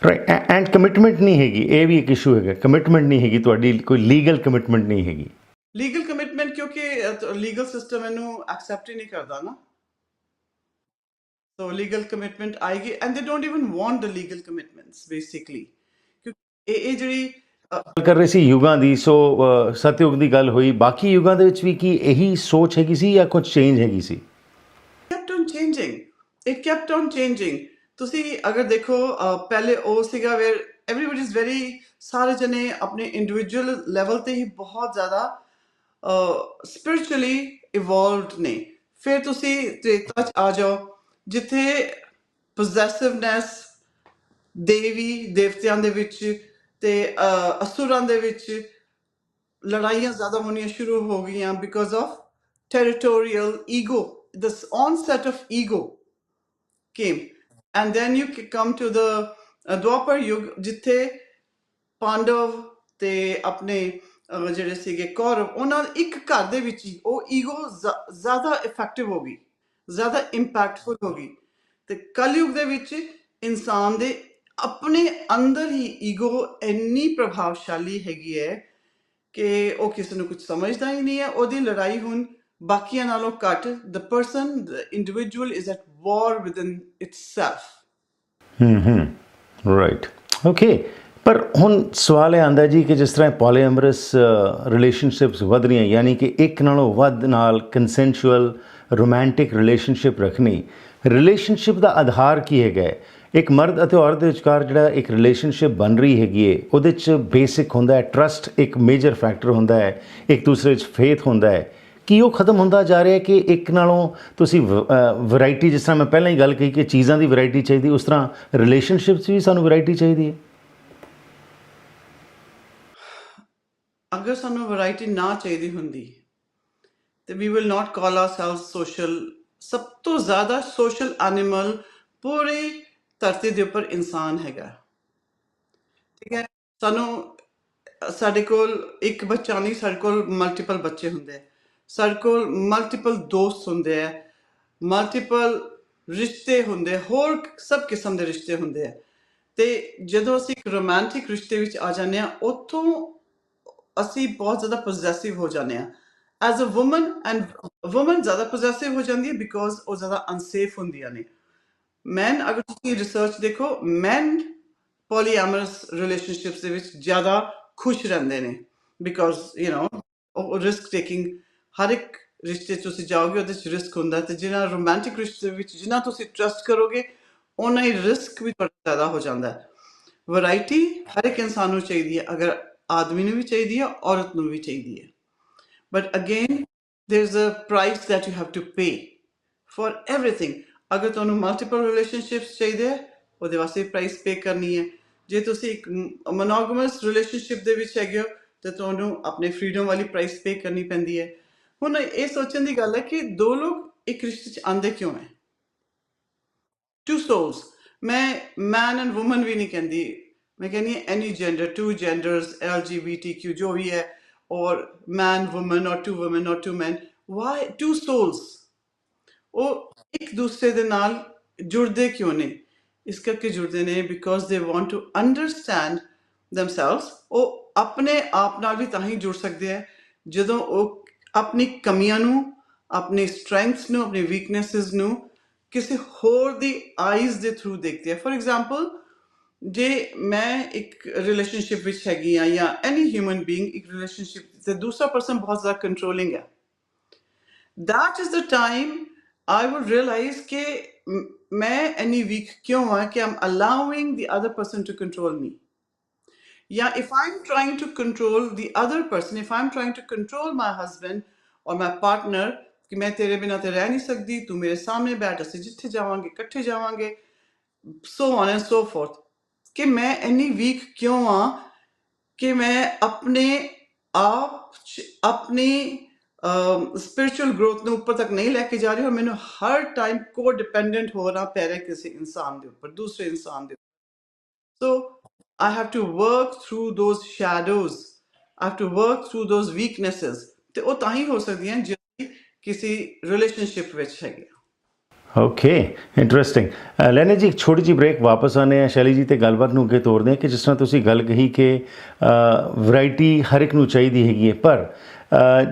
right and commitment ਨਹੀਂ ਹੈਗੀ ਇਹ ਵੀ ਇੱਕ ਇਸ਼ੂ ਹੈਗਾ ਕਮਿਟਮੈਂਟ ਨਹੀਂ ਹੈਗੀ ਤੁਹਾਡੀ ਕੋਈ ਲੀਗਲ ਕਮਿਟਮੈਂਟ ਨਹੀਂ ਹੈਗੀ ਲੀਗਲ ਕਮਿਟਮੈਂਟ ਕਿਉਂਕਿ ਲੀਗਲ ਸਿਸਟਮ ਇਹਨੂੰ ਐਕਸੈਪਟ ਹੀ ਨਹੀਂ ਕਰਦਾ ਨਾ ਸੋ ਲੀਗਲ ਕਮਿਟਮੈਂਟ ਆਏਗੀ and they don't even want the legal commitments basically ਕਿਉਂਕਿ ਇਹ ਇਹ ਜਿਹੜੀ ਗੱਲ ਕਰ ਰਹੇ ਸੀ ਯੁਗਾਂ ਦੀ ਸੋ ਸਤਯੁਗ ਦੀ ਗੱਲ ਹੋਈ। ਬਾਕੀ ਯੁਗਾਂ ਦੇ ਵਿੱਚ ਵੀ ਕੀ ਇਹੀ ਸੋਚ ਹੈਗੀ ਸੀ ਜਾਂ ਕੁਝ ਚੇਂਜ ਹੈਗੀ ਸੀ? Kept on changing it kept on changing ਤੁਸੀਂ ਅਗਰ ਦੇਖੋ ਪਹਿਲੇ ਉਹ ਸੀਗਾ ਵੇਰ everybody is very ਸਾਰੇ ਜਣੇ ਆਪਣੇ ਇੰਡੀਵਿਜੂਅਲ ਲੈਵਲ ਤੇ ਹੀ ਬਹੁਤ ਜ਼ਿਆਦਾ ਸਪਿਰਚੁਅਲੀ ਇਵੋਲਵਡ ਨੇ। ਫਿਰ ਤੁਸੀਂ ਤ੍ਰੇਤਾ ਚ ਆ ਜਾਓ ਜਿੱਥੇ ਪੋਜੈਸਿਵਨੈਸ ਦੇਵੀ ਦੇਵਤਿਆਂ ਦੇ ਵਿੱਚ ਤੇ ਅਸੁਰਾਂ ਦੇ ਵਿੱਚ ਲੜਾਈਆਂ ਜ਼ਿਆਦਾ ਹੋਣੀਆਂ ਸ਼ੁਰੂ ਹੋ ਗਈਆਂ because of territorial ego. The onset of ego came. And then you come to the uh, dwapar yug ਜਿੱਥੇ ਪਾਂਡਵ ਤੇ ਆਪਣੇ ਜਿਹੜੇ ਸੀਗੇ ਕੌਰਵ ਉਹਨਾਂ ਇੱਕ ਘਰ ਦੇ ਵਿੱਚ ਹੀ ਉਹ ਈਗੋ ਜ਼ਿਆਦਾ ਇਫੈਕਟਿਵ ਹੋ ਗਈ ਜ਼ਿਆਦਾ ਇੰਪੈਕਟਫੁਲ ਹੋ ਗਈ ਤੇ ਕਲਯੁਗ ਦੇ ਵਿੱਚ ਇਨਸਾਨ ਦੇ ਆਪਣੇ ਅੰਦਰ ਹੀ ਈਗੋ ਇੰਨੀ ਪ੍ਰਭਾਵਸ਼ਾਲੀ ਹੈਗੀ ਹੈ ਕਿ ਉਹ ਕਿਸੇ ਨੂੰ ਕੁਝ ਸਮਝਦਾ ਹੀ ਨਹੀਂ ਹੈ। ਉਹਦੀ ਲੜਾਈ ਹੁਣ ਬਾਕੀਆਂ ਨਾਲੋਂ ਘੱਟ the person the individual is at war within itself hmm hmm right okay ਪਰ ਹੁਣ ਸਵਾਲ ਇਹ ਆਂਦਾ ਜੀ ਕਿ ਜਿਸ ਤਰ੍ਹਾਂ ਪੋਲੀਐਮਰਸ ਰਿਲੇਸ਼ਨਸ਼ਿਪਸ ਵਧ ਰਹੀਆਂ, ਯਾਨੀ ਕਿ ਇੱਕ ਨਾਲੋਂ ਵੱਧ ਨਾਲ ਕੰਸੈਂਸ਼ੂਅਲ ਰੋਮਾਂਟਿਕ ਰਿਲੇਸ਼ਨਸ਼ਿਪ ਰੱਖਣੀ ਰਿਲੇਸ਼ਨਸ਼ਿਪ ਦਾ ਆਧਾਰ ਕੀ ਹੈਗਾ ਹੈ? ਇੱਕ ਮਰਦ ਅਤੇ ਔਰਤ ਦੇ ਵਿਚਕਾਰ ਜਿਹੜਾ ਇੱਕ ਰਿਲੇਸ਼ਨਸ਼ਿਪ ਬਣ ਰਹੀ ਹੈਗੀ ਹੈ ਉਹਦੇ ਚ ਬੇਸਿਕ ਹੁੰਦਾ ਹੈ ਟਰਸਟ ਇੱਕ ਮੇਜਰ ਫੈਕਟਰ ਹੁੰਦਾ ਹੈ, ਇੱਕ ਦੂਸਰੇ 'ਚ ਫੇਥ ਹੁੰਦਾ ਹੈ। ਕੀ ਉਹ ਖਤਮ ਹੁੰਦਾ ਜਾ ਰਿਹਾ ਕਿ ਇੱਕ ਨਾਲੋਂ ਤੁਸੀਂ ਵੈਰਾਈਟੀ ਜਿਸ ਤਰ੍ਹਾਂ ਮੈਂ ਪਹਿਲਾਂ ਹੀ ਗੱਲ ਕਹੀ ਕਿ ਚੀਜ਼ਾਂ ਦੀ ਵੈਰਾਈਟੀ ਚਾਹੀਦੀ, ਉਸ ਤਰ੍ਹਾਂ ਰਿਲੇਸ਼ਨਸ਼ਿਪਸ ਵੀ ਸਾਨੂੰ ਵੈਰਾਈਟੀ ਚਾਹੀਦੀ ਹੈ? ਅਗਰ ਸਾਨੂੰ ਵੈਰਾਈਟੀ ਨਾ ਚਾਹੀਦੀ ਹੁੰਦੀ, ਤੇ we will not call ourselves social ਸਭ ਤੋਂ ਜ਼ਿਆਦਾ ਸੋਸ਼ਲ ਐਨੀਮਲ ਪੂਰੇ ਧਰਤੀ ਦੇ ਉੱਪਰ ਇਨਸਾਨ ਹੈਗਾ। ਠੀਕ ਹੈ? ਸਾਨੂੰ, ਸਾਡੇ ਕੋਲ ਇੱਕ ਬੱਚਾ ਨਹੀਂ, ਸਾਡੇ ਕੋਲ ਮਲਟੀਪਲ ਬੱਚੇ ਹੁੰਦੇ। ਆ ਸਾਡੇ ਕੋਲ ਮਲਟੀਪਲ ਦੋਸਤ ਹੁੰਦੇ ਆ ਮਲਟੀਪਲ ਰਿਸ਼ਤੇ ਹੁੰਦੇ ਹੋਰ ਸਭ ਕਿਸਮ ਦੇ ਰਿਸ਼ਤੇ ਹੁੰਦੇ ਆ। ਤੇ ਜਦੋਂ ਅਸੀਂ ਇੱਕ ਰੋਮਾਂਟਿਕ ਰਿਸ਼ਤੇ ਵਿੱਚ ਆ ਜਾਂਦੇ ਆ, ਉੱਥੋਂ ਅਸੀਂ ਬਹੁਤ ਜ਼ਿਆਦਾ ਪੋਜੈਸਿਵ ਹੋ ਜਾਂਦੇ ਆ। As a woman and woman ਜ਼ਿਆਦਾ ਪੋਜੈਸਿਵ ਹੋ ਜਾਂਦੀ ਹੈ ਬਿਕੋਜ਼ ਉਹ ਜ਼ਿਆਦਾ ਅਨਸੇਫ ਹੁੰਦੀਆਂ ਨੇ। ਮੈਨ ਅਗਰ ਤੁਸੀਂ ਰਿਸਰਚ ਦੇਖੋ ਮੈਨ ਪੋਲੀਐਮਰਸ ਰਿਲੇਸ਼ਨਸ਼ਿਪਸ ਦੇ ਵਿੱਚ ਜ਼ਿਆਦਾ ਖੁਸ਼ ਰਹਿੰਦੇ ਨੇ because you know risk taking ਹਰ ਇੱਕ ਰਿਸ਼ਤੇ 'ਚ ਤੁਸੀਂ ਜਾਓਗੇ ਉਹਦੇ 'ਚ ਰਿਸਕ ਹੁੰਦਾ ਹੈ ਤੇ ਜਿਹੜਾ ਰੋਮਾਂਟਿਕ ਰਿਸ਼ਤੇ ਵਿੱਚ ਜਿੰਨਾ ਤੁਸੀਂ ਟਰਸਟ ਕਰੋਗੇ ਉਹਨਾਂ ਹੀ ਰਿਸਕ ਵੀ ਤੁਹਾਡਾ ਜ਼ਿਆਦਾ ਹੋ ਜਾਂਦਾ ਹੈ ਵੈਰਾਈਟੀ ਹਰ ਇੱਕ ਇਨਸਾਨ ਨੂੰ ਚਾਹੀਦੀ ਹੈ ਅਗਰ ਆਦਮੀ ਨੂੰ ਵੀ ਚਾਹੀਦੀ ਹੈ ਔਰਤ ਨੂੰ ਵੀ ਚਾਹੀਦੀ ਹੈ But again, there's a price that you have to pay for everything. ਅਗਰ ਤੁਹਾਨੂੰ ਮਲਟੀਪਲ ਰਿਲੇਸ਼ਨਸ਼ਿਪਸ ਚਾਹੀਦੇ ਹੈ ਉਹਦੇ ਵਾਸਤੇ ਪ੍ਰਾਈਸ ਪੇ ਕਰਨੀ ਹੈ। ਜੇ ਤੁਸੀਂ ਇੱਕ ਮੋਨੋਗਮਸ ਰਿਲੇਸ਼ਨਸ਼ਿਪ ਦੇ ਵਿੱਚ ਹੈਗੇ ਹੋ, ਤੇ ਤੁਹਾਨੂੰ ਆਪਣੇ ਫਰੀडम ਵਾਲੀ ਪ੍ਰਾਈਸ ਪੇ ਕਰਨੀ ਪੈਂਦੀ ਹੈ। ਹੁਣ ਇਹ ਸੋਚਣ ਦੀ ਗੱਲ ਹੈ ਕਿ ਦੋ ਲੋਕ ਇੱਕ ਰਿਸ਼ਤੇ 'ਚ ਆਂਦੇ ਕਿਉਂ ਹੈ? ਟੂ ਸੋਲਸ ਮੈਂ ਮੈਨ ਐਂਡ ਔਮਨ ਵੀ ਨਹੀਂ ਕਹਿੰਦੀ। ਮੈਂ ਕਹਿੰਦੀ any gender two genders LGBTQ ਜੋ ਵੀ ਹੈ or man woman or two woman or two man why two souls ਉਹ ਇੱਕ ਦੂਸਰੇ ਦੇ ਨਾਲ ਜੁੜਦੇ ਕਿਉਂ ਨੇ? ਇਸ ਕਰਕੇ ਜੁੜਦੇ ਨੇ because they want to understand themselves ਉਹ ਆਪਣੇ ਆਪ ਨਾਲ ਵੀ ਤਾਂ ਹੀ ਜੁੜ ਸਕਦੇ ਆ। ਜਦੋਂ ਉਹ ਆਪਣੀ ਕਮੀਆਂ ਨੂੰ, ਆਪਣੀ ਸਟਰੈਂਥਸ ਨੂੰ, ਆਪਣੀ ਵੀਕਨੈਸਸ ਨੂੰ ਕਿਸੇ ਹੋਰ ਦੀ ਆਈਜ਼ ਦੇ ਥਰੂ ਦੇਖਦੇ ਆ। ਫੋਰ ਐਗਜ਼ਾਮਪਲ ਜੇ ਮੈਂ ਇੱਕ ਰਿਲੇਸ਼ਨਸ਼ਿਪ ਵਿੱਚ ਹੈਗੀ ਆ ਜਾਂ ਐਨੀ ਹਿਊਮਨ ਬੀਇੰਗ ਇੱਕ ਰਿਲੇਸ਼ਨਸ਼ਿਪ ਤੇ ਦੂਸਰਾ ਪਰਸਨ ਬਹੁਤ ਜ਼ਿਆਦਾ ਕੰਟਰੋਲਿੰਗ ਹੈ that is the time I would realize ਕਿ ਮ- ਮੈਂ ਇੰਨੀ weak ਕਿਉਂ ਹਾਂ ਕਿ I'm allowing the other person to control me. Yeah, if I'm trying to control the other person, if I'm trying to control my husband or my partner, ਕਿ ਮੈਂ ਤੇਰੇ ਬਿਨਾਂ ਤੇ ਰਹਿ ਨਹੀਂ ਸਕਦੀ ਤੂੰ ਮੇਰੇ ਸਾਹਮਣੇ ਬੈਠ ਅਸੀਂ ਜਿੱਥੇ ਜਾਵਾਂਗੇ ਇਕੱਠੇ ਜਾਵਾਂਗੇ so on and so forth ਕਿ ਮੈਂ ਇੰਨੀ ਵੀਕ ਕਿਉਂ ਆ ਕਿ ਮੈਂ ਆਪਣੇ ਆਪ 'ਚ ਆਪਣੀ ਸਪਿਰਚੁਅਲ ਗਰੋਥ ਨੂੰ ਉੱਪਰ ਤੱਕ ਨਹੀਂ ਲੈ ਕੇ ਜਾ ਰਹੀ ਔਰ ਮੈਨੂੰ ਹਰ ਟਾਈਮ ਕੋ ਡਿਪੈਂਡੈਂਟ ਹੋਣਾ ਪੈ ਰਿਹਾ ਕਿਸੇ ਇਨਸਾਨ ਦੇ ਉੱਪਰ, ਦੂਸਰੇ ਇਨਸਾਨ ਦੇ so I have to work through those shadows I have to work through those weaknesses ਤੇ ਉਹ ਤਾਂ ਹੀ ਹੋ ਸਕਦੀਆਂ ਜੇ ਕਿਸੇ ਰਿਲੇਸ਼ਨਸ਼ਿਪ ਵਿੱਚ ਹੈਗੇ ਓਕੇ ਇੰਟਰਸਟਿੰਗ ਲੈਨੇ ਜੀ, ਇੱਕ ਛੋਟੀ ਜਿਹੀ ਬ੍ਰੇਕ ਵਾਪਸ ਆਨੇ ਆ ਸ਼ੈਲੀ ਜੀ ਤੇ ਗੱਲਬਾਤ ਨੂੰ ਅੱਗੇ ਤੋਰਦੇ ਆ ਕਿ ਜਿਸ ਤਰ੍ਹਾਂ ਤੁਸੀਂ ਗੱਲ ਕਹੀ ਕਿ ਵੈਰਾਈਟੀ ਹਰ ਇੱਕ ਨੂੰ ਚਾਹੀਦੀ ਹੈਗੀ ਹੈ। ਪਰ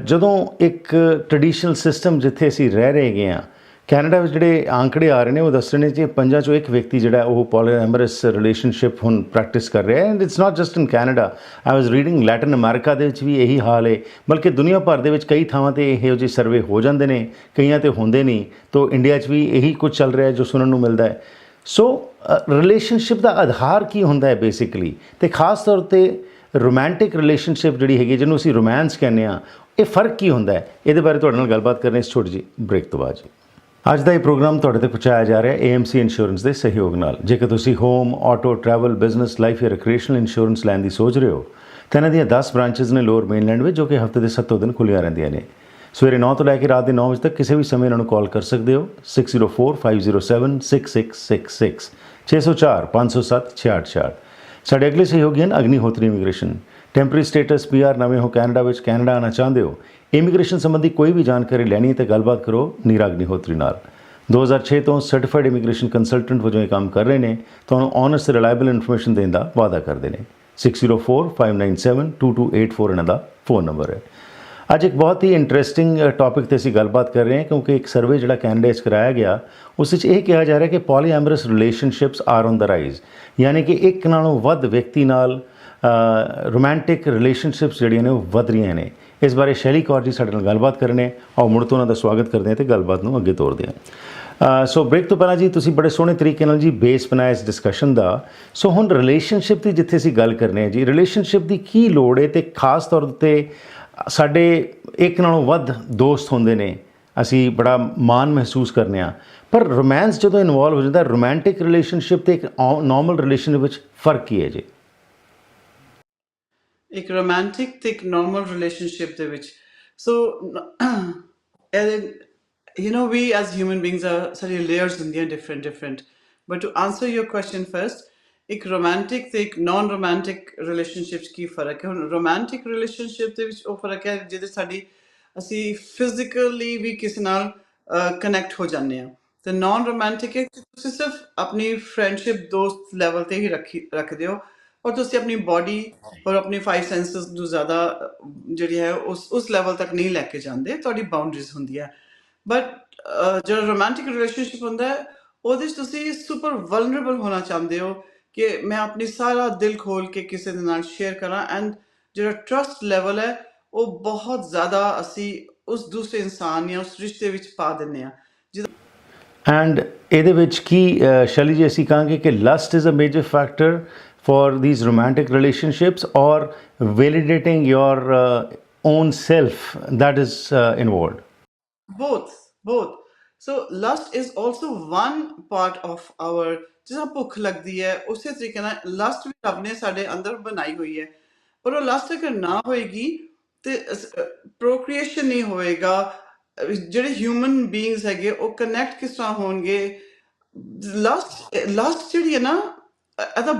ਜਦੋਂ ਇੱਕ ਟ੍ਰੈਡੀਸ਼ਨਲ ਸਿਸਟਮ ਜਿੱਥੇ ਅਸੀਂ ਰਹਿ ਰਹੇ ਹੈਗੇ ਆ ਕੈਨੇਡਾ ਵਿੱਚ ਜਿਹੜੇ ਆંકੜੇ ਆ ਰਹੇ ਨੇ, ਉਹ ਦੱਸ ਰਹੇ ਨੇ ਕਿ ਪੰਜਾਂ ਚੋਂ ਇੱਕ ਵਿਅਕਤੀ ਜਿਹੜਾ ਉਹ ਪੋਲੀਐਮਰਸ ਰਿਲੇਸ਼ਨਸ਼ਿਪ ਹੁਣ ਪ੍ਰੈਕਟਿਸ ਕਰ ਰਿਹਾ ਹੈ। And it's not just in Canada I was reading Latin America ਦੇ ਵਿੱਚ ਵੀ ਇਹੀ ਹਾਲ ਹੈ। ਬਲਕਿ ਦੁਨੀਆ ਭਰ ਦੇ ਵਿੱਚ ਕਈ ਥਾਵਾਂ ਤੇ ਇਹੋ ਜਿਹੇ ਸਰਵੇ ਹੋ ਜਾਂਦੇ ਨੇ, ਕਈਆਂ ਤੇ ਹੁੰਦੇ ਨਹੀਂ। ਤੋਂ ਇੰਡੀਆ 'ਚ ਵੀ ਇਹੀ ਕੁਝ ਚੱਲ ਰਿਹਾ ਹੈ ਜੋ ਸੁਣਨ ਨੂੰ ਮਿਲਦਾ ਹੈ। ਸੋ ਰਿਲੇਸ਼ਨਸ਼ਿਪ ਦਾ ਆਧਾਰ ਕੀ ਹੁੰਦਾ ਹੈ ਬੇਸਿਕਲੀ ਤੇ ਖਾਸ ਤੌਰ ਤੇ ਰੋਮਾਂਟਿਕ ਰਿਲੇਸ਼ਨਸ਼ਿਪ ਜਿਹੜੀ ਹੈਗੀ ਜਿਹਨੂੰ ਅਸੀਂ ਰੋਮਾਂਸ ਕਹਿੰਦੇ ਆ ਇਹ ਫ਼ਰਕ ਕੀ ਹੁੰਦਾ ਹੈ? ਇਹਦੇ ਬਾਰੇ ਤੁਹਾਡੇ ਨਾਲ ਗੱਲਬਾਤ ਕਰਨੀ ਇਸ ਛੋਟੀ ਜੀ ਬ੍ਰੇਕ ਤੋਂ ਬਾਅਦ ਜੀ। ਅੱਜ ਦਾ ਇਹ ਪ੍ਰੋਗਰਾਮ ਤੁਹਾਡੇ 'ਤੇ ਪਹੁੰਚਾਇਆ ਜਾ ਰਿਹਾ ਹੈ AMC ਇੰਸ਼ੋਰੈਂਸ ਦੇ ਸਹਿਯੋਗ ਨਾਲ। ਜੇਕਰ ਤੁਸੀਂ home auto travel business life ਜਾਂ ਰਿਕ੍ਰੀਏਸ਼ਨਲ ਇੰਸ਼ੋਰੈਂਸ ਲੈਣ ਦੀ ਸੋਚ ਰਹੇ ਹੋ, ਤਾਂ ਇਹਨਾਂ ਦੀਆਂ 10 ਬ੍ਰਾਂਚਸ ਨੇ ਲੋਅਰ ਮੇਨਲੈਂਡ ਵਿੱਚ, ਜੋ ਕਿ ਹਫ਼ਤੇ ਦੇ 7 ਦਿਨ ਖੁੱਲੀਆਂ ਰਹਿੰਦੀਆਂ ਨੇ। ਸਵੇਰੇ 9 ਤੋਂ ਲੈ ਕੇ ਰਾਤ ਦੇ 9 ਵਜੇ ਤੱਕ ਕਿਸੇ ਵੀ ਸਮੇਂ ਇਹਨਾਂ ਨੂੰ ਕਾਲ ਕਰ ਸਕਦੇ ਹੋ। 6045076666 604 507 6666 ਸਾਡੇ ਅਗਲੇ ਸਹਿਯੋਗੀ ਹਨ Agnihotri immigration. Temporary status PR ਨਵੇਂ ਹੋ ਕੈਨੇਡਾ ਵਿੱਚ ਕੈਨੇਡਾ ਆਉਣਾ ਚਾਹੁੰਦੇ ਹੋ? ਇਮੀਗ੍ਰੇਸ਼ਨ ਸੰਬੰਧੀ ਕੋਈ ਵੀ ਜਾਣਕਾਰੀ ਲੈਣੀ ਹੈ ਤਾਂ ਗੱਲਬਾਤ ਕਰੋ ਨੀਰਾ ਅਗਨੀਹੋਤਰੀ ਨਾਲ। 2006 ਤੋਂ ਸਰਟੀਫਾਈਡ ਇਮੀਗ੍ਰੇਸ਼ਨ ਕੰਸਲਟੈਂਟ ਵਜੋਂ ਇਹ ਕੰਮ ਕਰ ਰਹੇ ਨੇ। ਤੁਹਾਨੂੰ ਓਨੈਸਟ ਰਿਲਾਇਬਲ ਇਨਫੋਰਮੇਸ਼ਨ ਦੇਣ ਦਾ ਵਾਅਦਾ ਕਰਦੇ ਨੇ। 6045972284 ਇਹਨਾਂ ਦਾ ਫੋਨ ਨੰਬਰ ਹੈ। ਅੱਜ ਇੱਕ ਬਹੁਤ ਹੀ ਇੰਟਰਸਟਿੰਗ ਟੌਪਿਕ ਤੇ ਅਸੀਂ ਗੱਲਬਾਤ ਕਰ ਰਹੇ ਹਾਂ, ਕਿਉਂਕਿ ਇੱਕ ਸਰਵੇ ਜਿਹੜਾ ਕੈਨੇਡਾ 'ਚ ਕਰਾਇਆ ਗਿਆ, ਉਸ ਵਿੱਚ ਇਹ ਕਿਹਾ ਜਾ ਰਿਹਾ ਕਿ polyamorous relationships are on the rise ਯਾਨੀ ਕਿ ਇੱਕ ਨਾਲੋਂ ਵੱਧ ਵਿਅਕਤੀ ਨਾਲ ਰੋਮਾਂਟਿਕ ਰਿਲੇਸ਼ਨਸ਼ਿਪਸ ਜਿਹੜੀਆਂ ਨੇ ਉਹ ਵਧ ਰਹੀਆਂ ਨੇ। ਇਸ ਬਾਰੇ ਸ਼ੈਲੀ ਕੌਰ ਜੀ ਸਾਡੇ ਨਾਲ ਗੱਲਬਾਤ ਕਰਨੇ ਆਓ, ਮੁੜ ਤੋਂ ਉਹਨਾਂ ਦਾ ਸਵਾਗਤ ਕਰਦੇ ਹਾਂ ਤੇ ਗੱਲਬਾਤ ਨੂੰ ਅੱਗੇ ਤੋਰਦੇ ਹਾਂ। ਸੋ ਬ੍ਰੇਕ ਤੋਂ ਪਹਿਲਾਂ ਜੀ, ਤੁਸੀਂ ਬੜੇ ਸੋਹਣੇ ਤਰੀਕੇ ਨਾਲ ਜੀ ਬੇਸ ਬਣਾਇਆ ਇਸ ਡਿਸਕਸ਼ਨ ਦਾ। ਸੋ ਹੁਣ ਰਿਲੇਸ਼ਨਸ਼ਿਪ ਦੀ ਜਿੱਥੇ ਅਸੀਂ ਗੱਲ ਕਰਨੇ ਆ ਜੀ ਰਿਲੇਸ਼ਨਸ਼ਿਪ ਦੀ ਕੀ ਲੋੜ ਹੈ ਤੇ ਖਾਸ ਤੌਰ ਤੇ ਸਾਡੇ ਇੱਕ ਨਾਲੋਂ ਵੱਧ ਦੋਸਤ ਹੁੰਦੇ ਨੇ, ਅਸੀਂ ਬੜਾ ਮਾਣ ਮਹਿਸੂਸ ਕਰਨੇ ਆ। ਪਰ ਰੋਮਾਂਸ ਜਦੋਂ ਇਨਵੋਲਵ ਹੋ ਜਾਂਦਾ ਰੋਮਾਂਟਿਕ ਰਿਲੇਸ਼ਨਸ਼ਿਪ ਤੇ ਇੱਕ ਨਾਰਮਲ ਰਿਲੇਸ਼ਨ ਵਿੱਚ ਫ਼ਰਕ ਕੀ ਹੈ ਜੀ? ਇੱਕ ਰੋਮਾਂਟਿਕ ਤੇ ਇੱਕ ਨਾਰਮਲ ਰਿਲੇਸ਼ਨਸ਼ਿਪ ਦੇ ਵਿੱਚ। So you know, we as human beings are ਸਾਡੀ layers ਹੁੰਦੀਆਂ different different but to answer your question first ਇੱਕ ਰੋਮਾਂਟਿਕ ਤੇ ਇੱਕ ਨਾਨ ਰੋਮਾਂਟਿਕ ਰਿਲੇਸ਼ਨਸ਼ਿਪਸ ਕੀ ਫ਼ਰਕ ਹੈ? ਹੁਣ ਰੋਮਾਂਟਿਕ ਰਿਲੇਸ਼ਨਸ਼ਿਪ ਦੇ ਵਿੱਚ ਉਹ ਫ਼ਰਕ ਹੈ ਜਿਹਦੇ ਸਾਡੀ ਅਸੀਂ ਫਿਜ਼ੀਕਲੀ ਵੀ ਕਿਸੇ ਨਾਲ ਕਨੈਕਟ ਹੋ ਜਾਂਦੇ ਆ ਤੇ ਨਾਨ ਰੋਮਾਂਟਿਕ ਹੈ ਕਿ ਤੁਸੀਂ ਸਿਰਫ ਆਪਣੀ ਫਰੈਂਡਸ਼ਿਪ ਦੋਸਤ ਲੈਵਲ ਤੇ ਹੀ ਰੱਖੀ, ਰੱਖਦੇ ਹੋ ਔਰ ਤੁਸੀਂ ਆਪਣੀ ਬਾਡੀ ਔਰ ਆਪਣੀ ਫਾਈਵ ਸੈਂਸਸ ਨੂੰ ਜ਼ਿਆਦਾ ਜਿਹੜੀ ਹੈ ਉਸ ਉਸ ਲੈਵਲ ਤੱਕ ਨਹੀਂ ਲੈ ਕੇ ਜਾਂਦੇ, ਤੁਹਾਡੀ ਬਾਉਂਡਰੀਜ਼ ਹੁੰਦੀ ਹੈ। ਬਟ ਜਿਹੜਾ ਰੋਮਾਂਟਿਕ ਰਿਲੇਸ਼ਨਸ਼ਿਪ ਹੁੰਦਾ ਹੈ, ਉਹਦੇ 'ਚ ਤੁਸੀਂ ਸੁਪਰ ਵਲਨਰੇਬਲ ਹੋਣਾ ਚਾਹੁੰਦੇ ਹੋ ਕਿ ਮੈਂ ਆਪਣੀ ਸਾਰਾ ਦਿਲ ਖੋਲ ਕੇ ਕਿਸੇ ਦੇ ਨਾਲ ਸ਼ੇਅਰ ਕਰਾਂ ਐਂਡ ਜਿਹੜਾ ਟਰਸਟ ਲੈਵਲ ਹੈ ਉਹ ਬਹੁਤ ਜ਼ਿਆਦਾ ਅਸੀਂ ਉਸ ਦੂਸਰੇ ਇਨਸਾਨ ਜਾਂ ਉਸ ਰਿਸ਼ਤੇ ਵਿੱਚ ਪਾ ਦਿੰਦੇ ਆ ਐਂਡ ਇਹਦੇ ਵਿੱਚ ਕੀ ਸ਼ੈਲੀ ਜੀ ਅਸੀਂ ਕਹਾਂਗੇ ਕਿ lust is a major factor for romantic relationships or validating your uh, own self that is uh, involved both both so lust is also one part of our ਜਿਸ ਭੁੱਖ ਲੱਗਦੀ ਹੈ, ਉਸੇ ਤਰੀਕੇ ਨਾਲ ਲਸਟ ਵੀ ਰੱਬ ਨੇ ਸਾਡੇ ਅੰਦਰ ਬਣਾਈ ਹੋਈ ਹੈ। ਪਰ ਉਹ ਲਸਟ ਅਗਰ ਨਾ ਹੋਏਗੀ ਤੇ ਪ੍ਰੋਕ੍ਰੀਏਸ਼ਨ ਨਹੀਂ ਹੋਏਗਾ। ਜਿਹੜੇ ਹਿਊਮਨ ਬੀਇੰਗਸ ਹੈਗੇ, ਉਹ ਕਨੈਕਟ ਕਿਸ ਤਰ੍ਹਾਂ ਹੋਣਗੇ? ਲਾਸਟ ਲਾਸਟ ਜਿਹੜੀ ਹੈ ਨਾ ਇਹਦਾ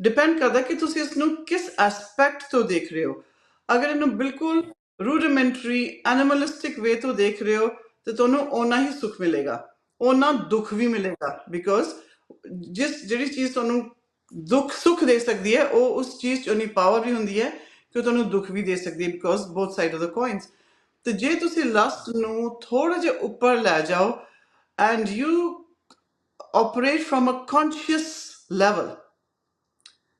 ਡਿਪੈਂਡ ਕਰਦਾ ਕਿ ਤੁਸੀਂ ਇਸ ਨੂੰ ਕਿਸ ਐਸਪੈਕਟ ਤੋਂ ਦੇਖ ਰਹੇ ਹੋ। ਅਗਰ ਇਹਨੂੰ ਬਿਲਕੁਲ ਰੂਡਿਮੈਂਟਰੀ ਐਨੀਮਲਿਸਟਿਕ ਵੇ ਤੋਂ ਦੇਖ ਰਹੇ ਹੋ, ਤੇ ਤੁਹਾਨੂੰ ਓਨਾ ਹੀ ਸੁੱਖ ਮਿਲੇਗਾ। ਓਨਾ ਦੁੱਖ ਵੀ ਮਿਲੇਗਾ। ਬਿਕੋਜ਼ ਜਿਸ ਜਿਹੜੀ ਚੀਜ਼ ਤੁਹਾਨੂੰ ਦੁੱਖ ਸੁੱਖ ਦੇ ਸਕਦੀ ਹੈ ਉਹ ਉਸ ਚੀਜ਼ 'ਚ ਉਹਨੀ ਪਾਵਰ ਵੀ ਹੁੰਦੀ ਹੈ ਕਿ ਤੁਹਾਨੂੰ ਦੁੱਖ ਵੀ ਦੇ ਸਕਦੀ ਹੈ because both side of the coins ਤੇ ਜੇ ਤੁਸੀਂ ਲਸਟ ਨੂੰ ਥੋੜਾ ਜਿਹਾ ਉੱਪਰ ਲੈ ਜਾਓ and you operate from a conscious level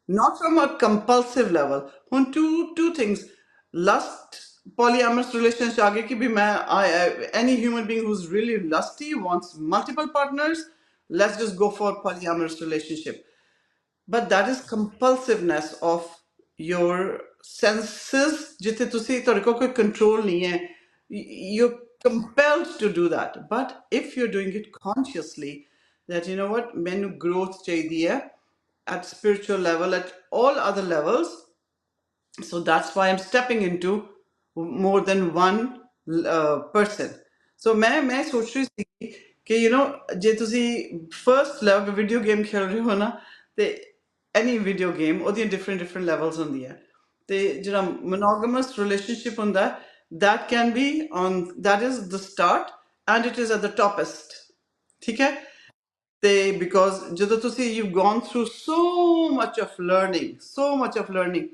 not from a compulsive level ਹੁਣ two two things lust polyamorous relations ਚ ਆ ਗਏ ਕਿ ਵੀ ਮੈਂ any human being who is really lusty wants multiple partners let's just go for polyamorous relationship. But that is compulsiveness of your senses. control you're compelled to do that. But if you're doing it consciously that you know what menu growth chahiye at spiritual level at all other levels so that's why i'm stepping into more than one uh, person. So may मैं सोच ਕਿ you know ਜੇ ਤੁਸੀਂ first level video game ਖੇਡ ਰਹੇ ਹੋ ਨਾ ਤੇ ਐਨੀ ਵੀਡੀਓ ਗੇਮ ਉਹਦੀਆਂ ਡਿਫਰੈਂਟ ਡਿਫਰੈਂਟ ਲੈਵਲਸ ਹੁੰਦੀ ਹੈ ਤੇ ਜਿਹੜਾ ਮੋਨੋਗਮਸ ਰਿਲੇਸ਼ਨਸ਼ਿਪ ਹੁੰਦਾ that can be on that is the start and it is at the topest ਠੀਕ ਹੈ ਤੇ ਬਿਕੋਜ਼ ਜਦੋਂ ਤੁਸੀਂ you gone through so much of learning so much of learning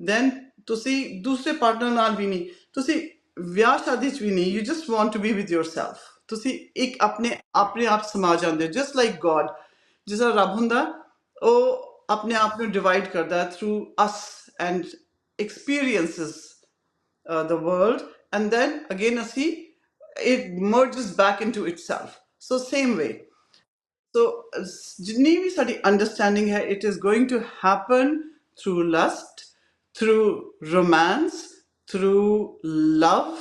then ਤੁਸੀਂ ਦੂਸਰੇ ਪਾਰਟਨਰ ਨਾਲ ਵੀ ਨਹੀਂ ਤੁਸੀਂ ਵਿਆਹ ਸ਼ਾਦੀ ਚ ਵੀ ਨਹੀਂ you just want to be with yourself ਤੁਸੀਂ ਇੱਕ ਆਪਣੇ ਆਪਣੇ ਆਪ ਸਮਾ ਜਾਂਦੇ ਜਸਟ ਲਾਈਕ ਗੋਡ ਜਿਸ ਤਰ੍ਹਾਂ ਰੱਬ ਹੁੰਦਾ ਉਹ ਆਪਣੇ ਆਪ ਨੂੰ ਡਿਵਾਈਡ ਕਰਦਾ through us and experiences the world and then again ਅਸੀਂ it merges back into itself so same way so ਜਿੰਨੀ ਵੀ ਸਾਡੀ ਅੰਡਰਸਟੈਂਡਿੰਗ ਹੈ it is going to happen through lust through romance through love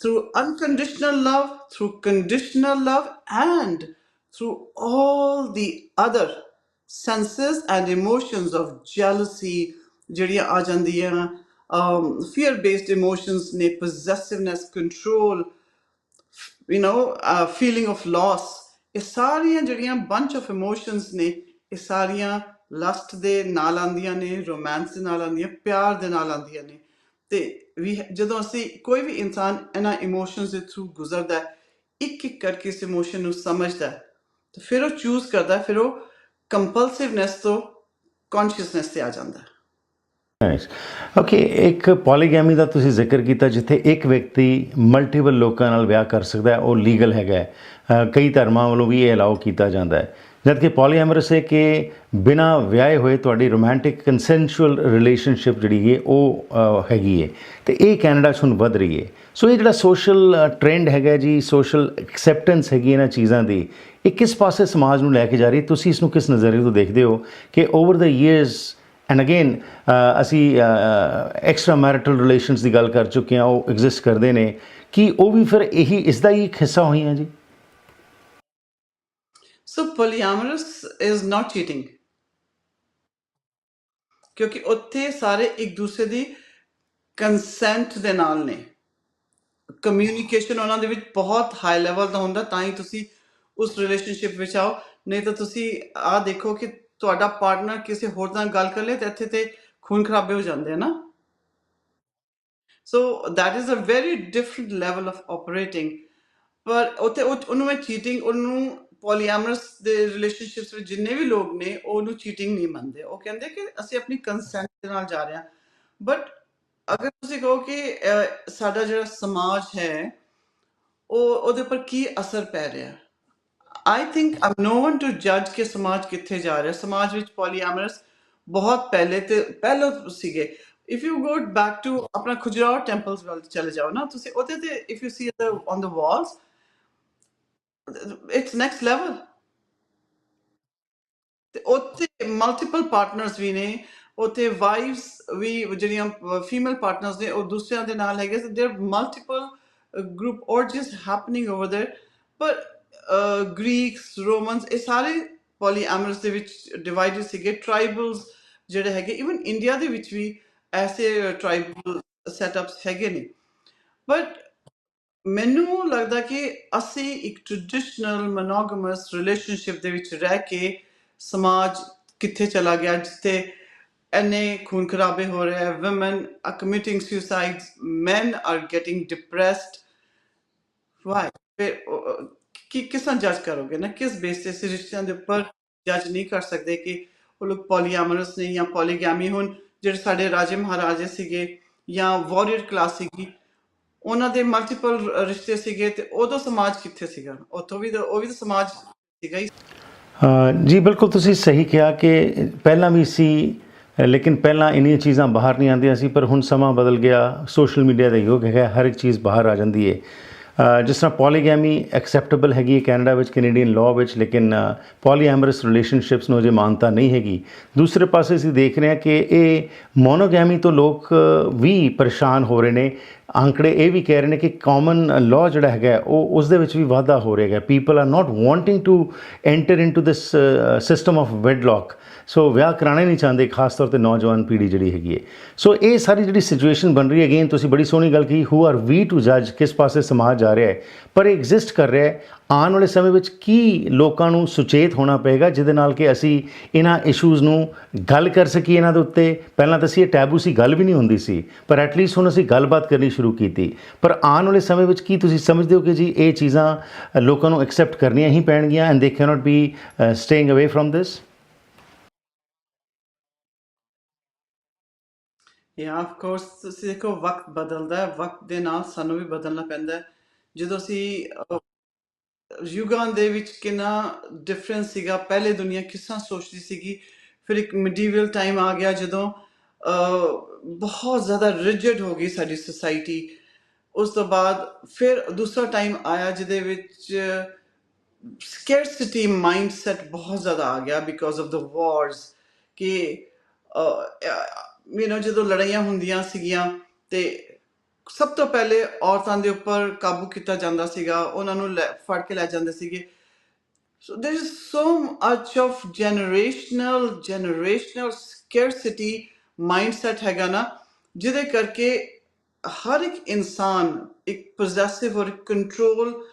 through unconditional love, through conditional love, and through all the other senses and emotions of jealousy, ਜਿਹੜੀਆਂ ਆ ਜਾਂਦੀਆਂ um, fear-based emotions ਨੇ possessiveness, control, you know, uh, feeling of loss. ਇਹ ਸਾਰੀਆਂ ਜਿਹੜੀਆਂ bunch of emotions ਨੇ ਇਹ ਸਾਰੀਆਂ ਲਸਟ ਦੇ ਨਾਲ ਆਉਂਦੀਆਂ ਨੇ ਰੋਮਾਂਸ ਦੇ ਨਾਲ ਆਉਂਦੀਆਂ ਪਿਆਰ ਦੇ ਨਾਲ ਆਉਂਦੀਆਂ ਨੇ ਤੇ ਵੀ ਜਦੋਂ ਅਸੀਂ ਕੋਈ ਵੀ ਇਨਸਾਨ ਇਹਨਾਂ ਇਮੋਸ਼ਨਸ ਦੇ ਥਰੂ ਗੁਜ਼ਰਦਾ ਇੱਕ ਇੱਕ ਕਰਕੇ ਇਸ ਇਮੋਸ਼ਨ ਨੂੰ ਸਮਝਦਾ ਤੇ ਫਿਰ ਉਹ ਚੂਜ਼ ਕਰਦਾ ਫਿਰ ਉਹ ਕੰਪਲਸਿਵਨੈਸ ਤੋਂ ਕੌਨਸ਼ੀਅਸਨੈਸ ਤੇ ਆ ਜਾਂਦਾ ਨਾਈਸ ਓਕੇ ਇੱਕ ਪੋਲੀਗੈਮੀ ਦਾ ਤੁਸੀਂ ਜ਼ਿਕਰ ਕੀਤਾ, ਜਿੱਥੇ ਇੱਕ ਵਿਅਕਤੀ ਮਲਟੀਪਲ ਲੋਕਾਂ ਨਾਲ ਵਿਆਹ ਕਰ ਸਕਦਾ ਹੈ, ਉਹ ਲੀਗਲ ਹੈਗਾ ਕਈ ਧਰਮਾਂ ਵੱਲੋਂ ਵੀ ਇਹ ਅਲਾਉ ਕੀਤਾ ਜਾਂਦਾ ਹੈ। ਜਦਕਿ ਪੋਲੀਐਮਰਸ ਹੈ ਕਿ ਬਿਨਾ ਵਿਆਹੇ ਹੋਏ ਤੁਹਾਡੀ ਰੋਮਾਂਟਿਕ ਕੰਸੈਂਸ਼ੂਅਲ ਰਿਲੇਸ਼ਨਸ਼ਿਪ ਜਿਹੜੀ ਹੈ, ਉਹ ਹੈਗੀ ਹੈ। ਤੇ ਇਹ ਕੈਨੇਡਾ 'ਚ ਹੁਣ ਵੱਧ ਰਹੀ ਹੈ। ਸੋ ਇਹ ਜਿਹੜਾ ਸੋਸ਼ਲ ਟ੍ਰੈਂਡ ਹੈਗਾ ਜੀ ਸੋਸ਼ਲ ਐਕਸੈਪਟੈਂਸ ਹੈਗੀ ਇਹਨਾਂ ਚੀਜ਼ਾਂ ਦੀ, ਇਹ ਕਿਸ ਪਾਸੇ ਸਮਾਜ ਨੂੰ ਲੈ ਕੇ ਜਾ ਰਹੀ ਤੁਸੀਂ ਇਸ ਨੂੰ ਕਿਸ ਨਜ਼ਰੀਏ ਤੋਂ ਦੇਖਦੇ ਹੋ ਕਿ over the years and again ਅਸੀਂ ਐਕਸਟਰਾ ਮੈਰਿਟਲ ਰਿਲੇਸ਼ਨਸ ਦੀ ਗੱਲ ਕਰ ਚੁੱਕੇ ਹਾਂ, ਉਹ ਐਗਜ਼ਿਸਟ ਕਰਦੇ ਨੇ। ਕਿ ਉਹ ਵੀ ਫਿਰ ਇਹੀ ਇਸ ਦਾ ਹੀ ਇੱਕ ਹਿੱਸਾ ਹੋਈਆਂ ਜੀ? ਸੋ ਪੋਲੀਆਮਰਸ ਇਜ਼ ਨਾਟ ਚੀਟਿੰਗ ਕਿਉਂਕਿ ਉੱਥੇ ਸਾਰੇ ਇੱਕ ਦੂਸਰੇ ਦੀ ਕੰਸੈਂਟ ਦੇ ਨਾਲ ਨੇ ਕਮਿਊਨੀਕੇਸ਼ਨ ਉਹਨਾਂ ਦੇ ਵਿੱਚ ਬਹੁਤ ਹਾਈ ਲੈਵਲ ਦਾ ਹੁੰਦਾ ਤਾਂ ਹੀ ਤੁਸੀਂ ਉਸ ਰਿਲੇਸ਼ਨਸ਼ਿਪ ਵਿੱਚ ਆਓ ਨਹੀਂ ਤਾਂ ਤੁਸੀਂ ਆਹ ਦੇਖੋ ਕਿ ਤੁਹਾਡਾ ਪਾਰਟਨਰ ਕਿਸੇ ਹੋਰ ਨਾਲ ਗੱਲ ਕਰ ਲੇ ਤਾਂ ਇੱਥੇ ਤੇ ਖੂਨ ਖਰਾਬੇ ਹੋ ਜਾਂਦੇ ਆ ਨਾ so that is a very different level of operating. ਪਰ ਉੱਥੇ ਉਹਨੂੰ ਮੈਂ ਚੀਟਿੰਗ ਉਹਨੂੰ ਪੋਲੀਆਮਰਸ ਦੇ ਰਿਲੇਸ਼ਨਸ਼ਿਪਸ ਵਿੱਚ ਜਿੰਨੇ ਵੀ ਲੋਕ ਨੇ, ਉਹ ਉਹਨੂੰ ਚੀਟਿੰਗ ਨਹੀਂ ਮੰਨਦੇ। ਉਹ ਕਹਿੰਦੇ ਕਿ ਅਸੀਂ ਆਪਣੀ ਕੰਸੈਂਟ ਦੇ ਨਾਲ ਜਾ ਰਹੇ ਹਾਂ। ਬਟ ਅਗਰ ਤੁਸੀਂ ਕਹੋ ਕਿ ਸਾਡਾ ਜਿਹੜਾ ਸਮਾਜ ਹੈ, ਉਹ, ਉਹਦੇ ਉੱਪਰ ਕੀ ਅਸਰ ਪੈ ਰਿਹਾ? I think I'm no one to ਜੱਜ ਕਿ ਸਮਾਜ ਕਿੱਥੇ ਜਾ ਰਿਹਾ। ਸਮਾਜ ਵਿੱਚ ਪੋਲੀਆਮਰਸ ਬਹੁਤ ਪਹਿਲੇ ਤੇ ਪਹਿਲਾਂ ਸੀਗੇ। If you go back to ਆਪਣਾ ਖੁਜਰਾਓ ਟੈਂਪਲਸ ਵੱਲ ਚਲੇ ਜਾਓ ਨਾ, ਤੁਸੀਂ ਉਹਦੇ ਤੇ if you see on the walls it's next level ਤੇ ਉੱਥੇ ਮਲਟੀਪਲ ਪਾਰਟਨਰਸ ਵੀ ਨੇ, ਉੱਥੇ ਵਾਈਫਸ ਵੀ ਜਿਹੜੀਆਂ ਫੀਮੇਲ ਪਾਰਟਨਰਸ ਨੇ, ਉਹ ਦੂਸਰਿਆਂ ਦੇ ਨਾਲ ਹੈਗੇ so there are multiple group orgies happening over there. ਪਰ ਗ੍ਰੀਕਸ ਰੋਮਨਸ ਇਹ ਸਾਰੇ ਪੋਲੀਆਮਰਸ ਦੇ ਵਿੱਚ ਡਿਵਾਈਡਡ ਸੀਗੇ। ਟ੍ਰਾਈਬਲਸ ਜਿਹੜੇ ਹੈਗੇ ਇਵਨ ਇੰਡੀਆ ਦੇ ਵਿੱਚ ਵੀ ਐਸੇ ਟ੍ਰਾਈਬਲ ਸੈਟਅਪਸ ਹੈਗੇ ਨੇ। ਬਟ ਮੈਨੂੰ ਲੱਗਦਾ ਕਿ ਅਸੀਂ ਇੱਕ ਟ੍ਰੈਡੀਸ਼ਨਲ ਮੋਨੋਗਮਸ ਰਿਲੇਸ਼ਨਸ਼ਿਪ ਦੇ ਵਿੱਚ ਰਹਿ ਕੇ ਸਮਾਜ ਕਿੱਥੇ ਚਲਾ ਗਿਆ, ਜਿੱਥੇ ਇੰਨੇ ਖੂਨ ਖਰਾਬੇ ਹੋ ਰਹੇ ਹੈ women are committing suicides, men are getting depressed. Why? ਫਿਰ ਕਿ ਕਿਸ ਜੱਜ ਕਰੋਗੇ ਨਾ? ਕਿਸ ਬੇਸ ਤੇ ਅਸੀਂ ਰਿਸ਼ਤਿਆਂ ਦੇ ਉੱਪਰ ਜੱਜ ਨਹੀਂ ਕਰ ਸਕਦੇ ਕਿ ਉਹ ਲੋਕ ਪੋਲੀਆਮਰਸ ਨੇ ਜਾਂ ਪੋਲੀਗੈਮੀ ਹੁਣ, ਜਿਹੜੇ ਸਾਡੇ ਰਾਜੇ ਮਹਾਰਾਜੇ ਸੀਗੇ ਜਾਂ ਵਾਰੀਅਰ ਕਲਾਸ ਸੀਗੀ ਉਹਨਾਂ ਦੇ ਮਲਟੀਪਲ ਰਿਸ਼ਤੇ ਸੀਗੇ ਤੇ ਉਦੋਂ ਸਮਾਜ ਕਿੱਥੇ ਸੀਗਾ? ਉੱਥੋਂ ਵੀ ਉਹ ਵੀ ਤਾਂ ਸਮਾਜ ਸੀਗਾ ਹੀ। ਜੀ, ਬਿਲਕੁਲ ਤੁਸੀਂ ਸਹੀ ਕਿਹਾ ਕਿ ਪਹਿਲਾਂ ਵੀ ਸੀ, ਲੇਕਿਨ ਪਹਿਲਾਂ ਇੰਨੀਆਂ ਚੀਜ਼ਾਂ ਬਾਹਰ ਨਹੀਂ ਆਉਂਦੀਆਂ ਸੀ, ਪਰ ਹੁਣ ਸਮਾਂ ਬਦਲ ਗਿਆ, ਸੋਸ਼ਲ ਮੀਡੀਆ ਦਾ ਯੁੱਗ ਹੈਗਾ, ਹਰ ਇੱਕ ਚੀਜ਼ ਬਾਹਰ ਆ ਜਾਂਦੀ ਹੈ ਜਿਸ ਤਰ੍ਹਾਂ ਪੋਲੀਗੈਮੀ ਐਕਸੈਪਟੇਬਲ ਹੈਗੀ ਹੈ ਕੈਨੇਡਾ ਵਿੱਚ, ਕੈਨੇਡੀਅਨ ਲਾਅ ਵਿੱਚ, ਲੇਕਿਨ ਪੋਲੀਐਮਰਸ ਰਿਲੇਸ਼ਨਸ਼ਿਪਸ ਨੂੰ ਅਜੇ ਮਾਨਤਾ ਨਹੀਂ ਹੈਗੀ। ਦੂਸਰੇ ਪਾਸੇ ਅਸੀਂ ਦੇਖ ਰਹੇ ਹਾਂ ਕਿ ਇਹ ਮੋਨੋਗੈਮੀ ਤੋਂ ਲੋਕ ਵੀ ਪਰੇਸ਼ਾਨ ਹੋ ਰਹੇ ਨੇ ਅੰਕੜੇ ਇਹ ਵੀ ਕਹਿ ਰਹੇ ਨੇ ਕਿ ਕਾਮਨ ਲਾਅ ਜਿਹੜਾ ਹੈਗਾ, ਉਹ ਉਸ ਦੇ ਵਿੱਚ ਵੀ ਵਾਧਾ ਹੋ ਰਿਹਾ ਹੈ people are not wanting to enter into this system of wedlock so ਵਿਆਹ ਕਰਾਣੇ ਨਹੀਂ ਚਾਹੁੰਦੇ, ਖਾਸ ਤੌਰ ਤੇ ਨੌਜਵਾਨ ਪੀੜ੍ਹੀ ਜਿਹੜੀ ਹੈਗੀ ਹੈ। ਸੋ ਇਹ ਸਾਰੀ ਜਿਹੜੀ ਸਿਚੁਏਸ਼ਨ ਬਣ ਰਹੀ ਹੈ ਅਗੇਨ ਤੁਸੀਂ ਬੜੀ ਸੋਹਣੀ ਗੱਲ ਕਹੀ ਹੂ ਆਰ ਵੀ ਟੂ ਜੱਜ ਕਿਸ ਪਾਸੇ ਸਮਾਜ ਜਾ ਰਿਹਾ ਹੈ? ਪਰ ਇਹ ਐਗਜ਼ਿਸਟ ਕਰ ਰਿਹਾ ਹੈ ਆਉਣ ਵਾਲੇ ਸਮੇਂ ਵਿੱਚ ਕੀ ਲੋਕਾਂ ਨੂੰ ਸੁਚੇਤ ਹੋਣਾ ਪਏਗਾ, ਜਿਹਦੇ ਨਾਲ ਕਿ ਅਸੀਂ ਇਹਨਾਂ ਇਸ਼ੂਜ਼ ਨੂੰ ਗੱਲ ਕਰ ਸਕੀਏ ਇਹਨਾਂ ਦੇ ਉੱਤੇ? ਪਹਿਲਾਂ ਤਾਂ ਸੀ, ਇਹ ਟੈਬੂ ਸੀ, ਗੱਲ ਵੀ ਨਹੀਂ ਹੁੰਦੀ ਸੀ, ਪਰ ਐਟਲੀਸਟ ਹੁਣ ਅਸੀਂ ਗੱਲਬਾਤ ਕਰਨੀ ਸ਼ੁਰੂ ਕੀਤੀ। ਪਰ ਆਉਣ ਵਾਲੇ ਸਮੇਂ ਵਿੱਚ ਕੀ ਤੁਸੀਂ ਸਮਝਦੇ ਹੋ ਕਿ ਜੀ ਇਹ ਚੀਜ਼ਾਂ ਲੋਕਾਂ ਨੂੰ ਐਕਸੈਪਟ ਕਰਨੀਆਂ ਹੀ ਪੈਣਗੀਆਂ and they cannot be staying away from this yeah of course ਤੁਸੀਂ ਦੇਖੋ, ਵਕਤ ਬਦਲਦਾ ਹੈ, ਵਕਤ ਦੇ ਨਾਲ ਸਾਨੂੰ ਵੀ ਬਦਲਣਾ ਪੈਂਦਾ ਹੈ। ਜਦੋਂ ਅਸੀਂ ਯੁਗਾਂ ਦੇ ਵਿੱਚ ਕਿੰਨਾ ਡਿਫਰੈਂਸ ਸੀਗਾ। ਪਹਿਲੇ ਦੁਨੀਆ ਕਿਸ ਤਰ੍ਹਾਂ ਸੋਚਦੀ ਸੀਗੀ? ਫਿਰ ਇੱਕ ਮਿਡੀਵਲ ਟਾਈਮ ਆ ਗਿਆ ਜਦੋਂ ਬਹੁਤ ਜ਼ਿਆਦਾ ਰਿਜਿਡ ਹੋ ਗਈ ਸਾਡੀ ਸੋਸਾਇਟੀ ਉਸ ਤੋਂ ਬਾਅਦ ਫਿਰ ਦੂਸਰਾ ਟਾਈਮ ਆਇਆ ਜਿਹਦੇ ਵਿੱਚ scarcity mindset ਬਹੁਤ ਜ਼ਿਆਦਾ ਆ ਗਿਆ ਬਿਕੋਜ਼ ਆਫ ਦ ਵਾਰਸ ਕਿ ਯੂ نو ਜਦੋਂ ਲੜਾਈਆਂ ਹੁੰਦੀਆਂ ਸੀਗੀਆਂ ਤੇ ਸਭ ਤੋਂ ਪਹਿਲੇ ਔਰਤਾਂ ਦੇ ਉੱਪਰ ਕਾਬੂ ਕੀਤਾ ਜਾਂਦਾ ਸੀਗਾ, ਉਹਨਾਂ ਨੂੰ ਲੈ- ਫੜ ਕੇ ਲੈ ਜਾਂਦੇ ਸੀਗੇ। So, there is so much of generational generational scarcity mindset ਹੈਗਾ ਨਾ, ਜਿਹਦੇ ਕਰਕੇ ਹਰ ਇੱਕ ਇਨਸਾਨ ਇੱਕ possessive ਔਰ ਕੰਟਰੋਲ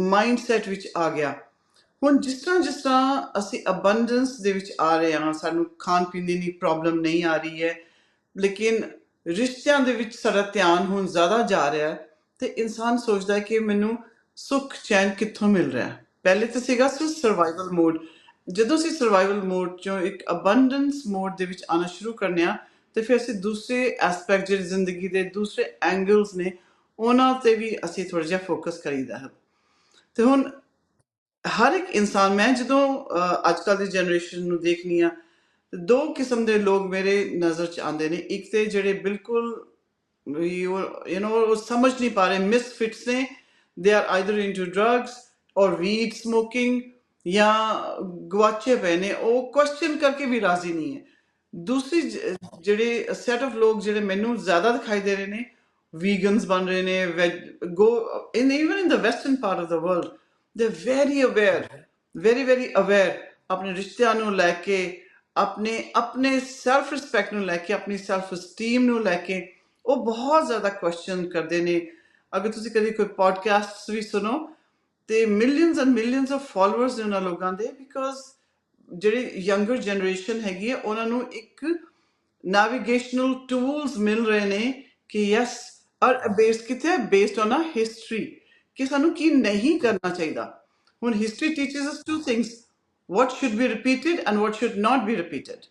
ਮਾਈਂਡਸੈਟ ਵਿੱਚ ਆ ਗਿਆ। ਹੁਣ ਜਿਸ ਤਰ੍ਹਾਂ ਜਿਸ ਤਰ੍ਹਾਂ ਅਸੀਂ ਅਬੰਡੈਂਸ ਦੇ ਵਿੱਚ ਆ ਰਹੇ ਹਾਂ, ਸਾਨੂੰ ਖਾਣ ਪੀਣ ਦੀ ਪ੍ਰੋਬਲਮ ਨਹੀਂ ਆ ਰਹੀ ਹੈ, ਲੇਕਿਨ ਰਿਸ਼ਤਿਆਂ ਦੇ ਵਿੱਚ ਸਾਡਾ ਧਿਆਨ ਹੁਣ ਜ਼ਿਆਦਾ ਜਾ ਰਿਹਾ ਹੈ ਤੇ ਇਨਸਾਨ ਸੋਚਦਾ ਹੈ ਕਿ ਮੈਨੂੰ ਸੁੱਖ ਚੈਨ ਕਿੱਥੋਂ ਮਿਲ ਰਿਹਾ ਹੈ? ਪਹਿਲੇ ਤਾਂ ਸੀਗਾ ਸਿਰਫ ਸਰਵਾਈਵਲ ਮੋਡ ਜਦੋਂ ਅਸੀਂ ਸਰਵਾਈਵਲ ਮੋਡ ਚੋਂ ਇੱਕ ਅਬੰਡੈਂਸ ਮੋਡ ਦੇ ਵਿੱਚ ਆਣਾ ਸ਼ੁਰੂ ਕਰਨੇ ਆ, ਤੇ ਫਿਰ ਅਸੀਂ ਦੂਸਰੇ ਐਸਪੈਕਟ ਜਿਹੜੇ ਜ਼ਿੰਦਗੀ ਦੇ ਦੂਸਰੇ ਐਂਗਲਸ ਨੇ, ਉਹਨਾਂ ਤੇ ਵੀ ਅਸੀਂ ਥੋੜਾ ਜਿਹਾ ਫੋਕਸ ਕਰੀਦਾ ਹੈ। ਤੇ ਹੁਣ ਹਰ ਇੱਕ ਇਨਸਾਨ, ਮੈਂ ਜਦੋਂ ਅੱਜ ਕੱਲ੍ਹ ਦੀ ਜਨਰੇਸ਼ਨ ਨੂੰ ਦੇਖਨੀ ਆ ਦੋ ਕਿਸਮ ਦੇ ਲੋਕ ਮੇਰੇ ਨਜ਼ਰ ਚ ਆਉਂਦੇ ਨੇ ਇੱਕ ਤੇ ਜਿਹੜੇ ਬਿਲਕੁਲ ਯੂ نو ਉਹ ਸਮਝ ਨਹੀਂ ਪਾ ਰਹੇ ਮਿਸਫਿਟਸ ਨੇ they are either into drugs ਔਰ ਵੀਡ ਸਮੋਕਿੰਗ ਜਾਂ ਗਵਾਚੇ ਪਏ ਨੇ ਉਹ ਕੁਐਸਚਨ ਕਰਕੇ ਵੀ ਰਾਜ਼ੀ ਨਹੀਂ ਹੈ ਦੂਸਰੀ ਜ- ਜਿਹੜੇ ਸੈਟ ਆਫ ਲੋਕ ਜਿਹੜੇ ਮੈਨੂੰ ਜ਼ਿਆਦਾ ਦਿਖਾਈ ਦੇ ਰਹੇ ਨੇ ਵੀਗਨਸ ਬਣ ਰਹੇ ਨੇ go in even in the western part of the world ਦੇ very aware very very aware ਆਪਣੇ ਰਿਸ਼ਤਿਆਂ ਨੂੰ ਲੈ ਕੇ ਆਪਣੇ ਆਪਣੇ ਸੈਲਫ ਰਿਸਪੈਕਟ ਨੂੰ ਲੈ ਕੇ ਆਪਣੀ ਸੈਲਫ esteem ਨੂੰ ਲੈ ਕੇ ਉਹ ਬਹੁਤ ਜ਼ਿਆਦਾ ਕੁਐਸਚਨ ਕਰਦੇ ਨੇ ਅਗਰ ਤੁਸੀਂ ਕਦੀ ਕੋਈ ਪੋਡਕਾਸਟ ਵੀ ਸੁਣੋ ਤੇ millions and millions of followers ਨੇ ਉਹਨਾਂ ਲੋਕਾਂ ਦੇ ਬਿਕੋਜ਼ ਜਿਹੜੀ ਯੰਗਰ ਜਨਰੇਸ਼ਨ ਹੈਗੀ ਹੈ ਉਹਨਾਂ ਨੂੰ ਇੱਕ ਨੈਵੀਗੇਸ਼ਨਲ ਟੂਲਸ ਮਿਲ ਰਹੇ ਨੇ ਕਿ ਯੈਸ ਔਰ ਬੇਸਡ ਕਿੱਥੇ ਹੈ ਬੇਸਡ ਔਨ ਅ ਹਿਸਟਰੀ ਕਿ ਸਾਨੂੰ ਕੀ ਨਹੀਂ ਕਰਨਾ ਚਾਹੀਦਾ ਹੁਣ history teaches us two things what should be repeated and what should not be repeated.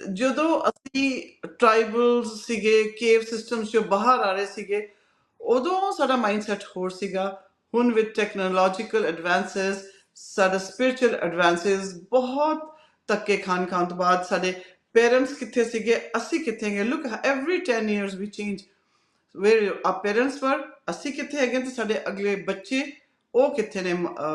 ਜਦੋਂ ਅਸੀਂ ਟ੍ਰਾਈਬਲਸ ਸੀਗੇ ਕੇਵ ਸਿਸਟਮਸ ਜੋ ਬਾਹਰ ਆ ਰਹੇ ਸੀਗੇ, ਉਦੋਂ ਸਾਡਾ ਮਾਈਂਡਸੈਟ ਹੋਰ ਸੀਗਾ। ਹੁਣ ਵਿਦ ਟੈਕਨੋਲੋਜੀਕਲ ਐਡਵਾਂਸਸ ਸਾਡਾ ਸਪਿਰਚੁਅਲ ਐਡਵਾਂਸਸ ਬਹੁਤ ਧੱਕੇ ਖਾਣ ਖਾਣ ਤੋਂ ਬਾਅਦ ਸਾਡੇ ਪੇਰੈਂਟਸ ਕਿੱਥੇ ਸੀਗੇ, ਅਸੀਂ ਕਿੱਥੇ ਗਏ look every 10 years we change where our parents were ਅਸੀਂ ਕਿੱਥੇ ਹੈਗੇ? ਤੇ ਸਾਡੇ ਅਗਲੇ ਬੱਚੇ ਉਹ ਕਿੱਥੇ ਨੇ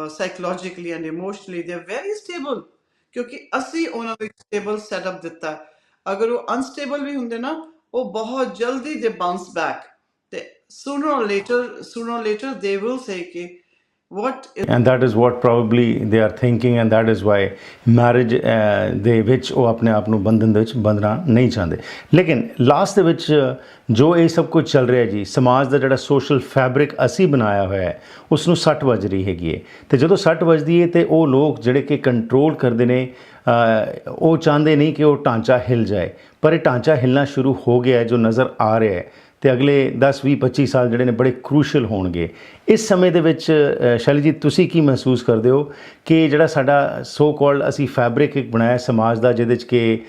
psychologically and emotionally they very stable ਕਿਉਂਕਿ ਅਸੀਂ ਉਹਨਾਂ ਨੂੰ ਸਟੇਬਲ ਸੈਟਅਪ ਦਿੱਤਾ ਅਗਰ ਉਹ ਅਨਸਟੇਬਲ ਵੀ ਹੁੰਦੇ ਨਾ, ਉਹ ਬਹੁਤ ਜਲਦੀ ਦੇ ਬਾਉਂਸ ਬੈਕ ਤੇ sooner or later, sooner or later they will say ਕਿ what is and that is what probably they are thinking and that is why marriage uh, ਦੇ ਵਿੱਚ ਉਹ ਆਪਣੇ ਆਪ ਨੂੰ ਬੰਧਨ ਦੇ ਵਿੱਚ ਬੰਨਣਾ ਨਹੀਂ ਚਾਹੁੰਦੇ। ਲੇਕਿਨ ਲਾਸਟ ਦੇ ਵਿੱਚ ਜੋ ਇਹ ਸਭ ਕੁਝ ਚੱਲ ਰਿਹਾ ਜੀ ਸਮਾਜ ਦਾ ਜਿਹੜਾ ਸੋਸ਼ਲ ਫੈਬਰਿਕ ਅਸੀਂ ਬਣਾਇਆ ਹੋਇਆ ਹੈ ਉਸ ਨੂੰ ਸੱਟ ਵੱਜ ਰਹੀ ਹੈਗੀ ਹੈ। ਤੇ ਜਦੋਂ ਸੱਟ ਵੱਜਦੀ ਹੈ ਤੇ ਉਹ ਲੋਕ ਜਿਹੜੇ ਕਿ ਕੰਟਰੋਲ ਕਰਦੇ ਨੇ ਉਹ ਚਾਹੁੰਦੇ ਨਹੀਂ ਕਿ ਉਹ ਢਾਂਚਾ ਹਿਲ ਜਾਏ। ਪਰ ਇਹ ਢਾਂਚਾ ਹਿਲਣਾ ਸ਼ੁਰੂ ਹੋ ਗਿਆ ਜੋ ਨਜ਼ਰ ਆ ਰਿਹਾ ਹੈ। ਤੇ ਅਗਲੇ 10 20 25 ਸਾਲ ਜਿਹੜੇ ਨੇ ਬੜੇ ਕ੍ਰੂਸ਼ਲ ਹੋਣਗੇ। ਇਸ ਸਮੇਂ ਦੇ ਵਿੱਚ ਸ਼ੈਲੀ ਜੀ, ਤੁਸੀਂ ਕੀ ਮਹਿਸੂਸ ਕਰਦੇ ਹੋ ਕਿ ਜਿਹੜਾ ਸਾਡਾ ਸੋ ਕਾਲਡ ਅਸੀਂ ਫੈਬਰਿਕ ਇੱਕ ਬਣਾਇਆ ਸਮਾਜ ਦਾ, ਜਿਹਦੇ ਵਿੱਚ ਕਿ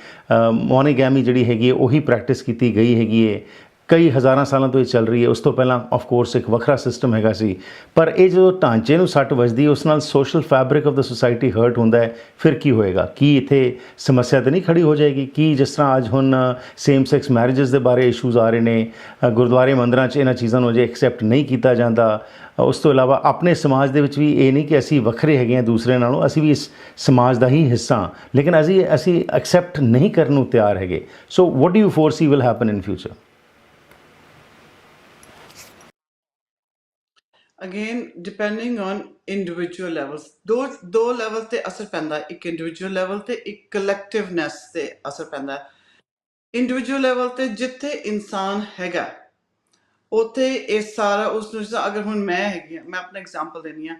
ਮੋਨੋਗੈਮੀ ਜਿਹੜੀ ਹੈਗੀ ਹੈ, ਉਹੀ ਪ੍ਰੈਕਟਿਸ ਕੀਤੀ ਗਈ ਹੈਗੀ ਹੈ। ਕਈ ਹਜ਼ਾਰਾਂ ਸਾਲਾਂ ਤੋਂ ਇਹ ਚੱਲ ਰਹੀ ਹੈ। ਉਸ ਤੋਂ ਪਹਿਲਾਂ ਆਫ ਕੋਰਸ ਇੱਕ ਵੱਖਰਾ ਸਿਸਟਮ ਹੈਗਾ ਸੀ। ਪਰ ਇਹ ਜਦੋਂ ਢਾਂਚੇ ਨੂੰ ਸੱਟ ਵੱਜਦੀ ਉਸ ਨਾਲ social fabric of the society hurt ਹੁੰਦਾ ਹੈ। ਫਿਰ ਕੀ ਹੋਏਗਾ? ਕੀ ਇੱਥੇ ਸਮੱਸਿਆ ਤਾਂ ਨਹੀਂ ਖੜੀ ਹੋ ਜਾਏਗੀ? ਕੀ ਜਿਸ ਤਰ੍ਹਾਂ ਅੱਜ ਹੁਣ ਸੇਮ ਸੈਕਸ ਮੈਰਿਜਸ ਦੇ ਬਾਰੇ ਇਸ਼ੂਜ਼ ਆ ਰਹੇ ਨੇ ਗੁਰਦੁਆਰੇ ਮੰਦਰਾਂ 'ਚ ਇਹਨਾਂ ਚੀਜ਼ਾਂ ਨੂੰ ਅਜੇ ਐਕਸੈਪਟ ਨਹੀਂ ਕੀਤਾ ਜਾਂਦਾ। ਉਸ ਤੋਂ ਇਲਾਵਾ ਆਪਣੇ ਸਮਾਜ ਦੇ ਵਿੱਚ ਵੀ ਇਹ ਨਹੀਂ ਕਿ ਅਸੀਂ ਵੱਖਰੇ ਹੈਗੇ ਹਾਂ ਦੂਸਰੇ ਨਾਲੋਂ, ਅਸੀਂ ਵੀ ਇਸ ਸਮਾਜ ਦਾ ਹੀ ਹਿੱਸਾ ਹਾਂ। ਲੇਕਿਨ ਅਸੀਂ ਅਸੀਂ ਐਕਸੈਪਟ ਨਹੀਂ ਕਰਨ ਨੂੰ ਤਿਆਰ ਹੈਗੇ। So what do you foresee will happen in future again depending on individual levels ਦੋ ਦੋ ਲੈਵਲ ਤੇ ਅਸਰ ਪੈਂਦਾ ਹੈ। ਇੱਕ ਇੰਡੀਵਿਜੂਅਲ ਲੈਵਲ ਤੇ ਇੱਕ ਕਲੈਕਟਿਵਨੈਸ ਤੇ ਅਸਰ ਪੈਂਦਾ ਹੈ ਇੰਡੀਵਿਜੂਅਲ ਲੈਵਲ ਤੇ ਜਿੱਥੇ ਇਨਸਾਨ ਹੈਗਾ ਉਥੇ ਇਹ ਸਾਰਾ ਉਸ ਨੂੰ ਜਿੱਦਾਂ ਅਗਰ ਹੁਣ ਮੈਂ ਹੈਗੀ ਹਾਂ, ਮੈਂ ਆਪਣਾ ਐਗਜ਼ਾਮਪਲ ਦੇਣੀ ਆ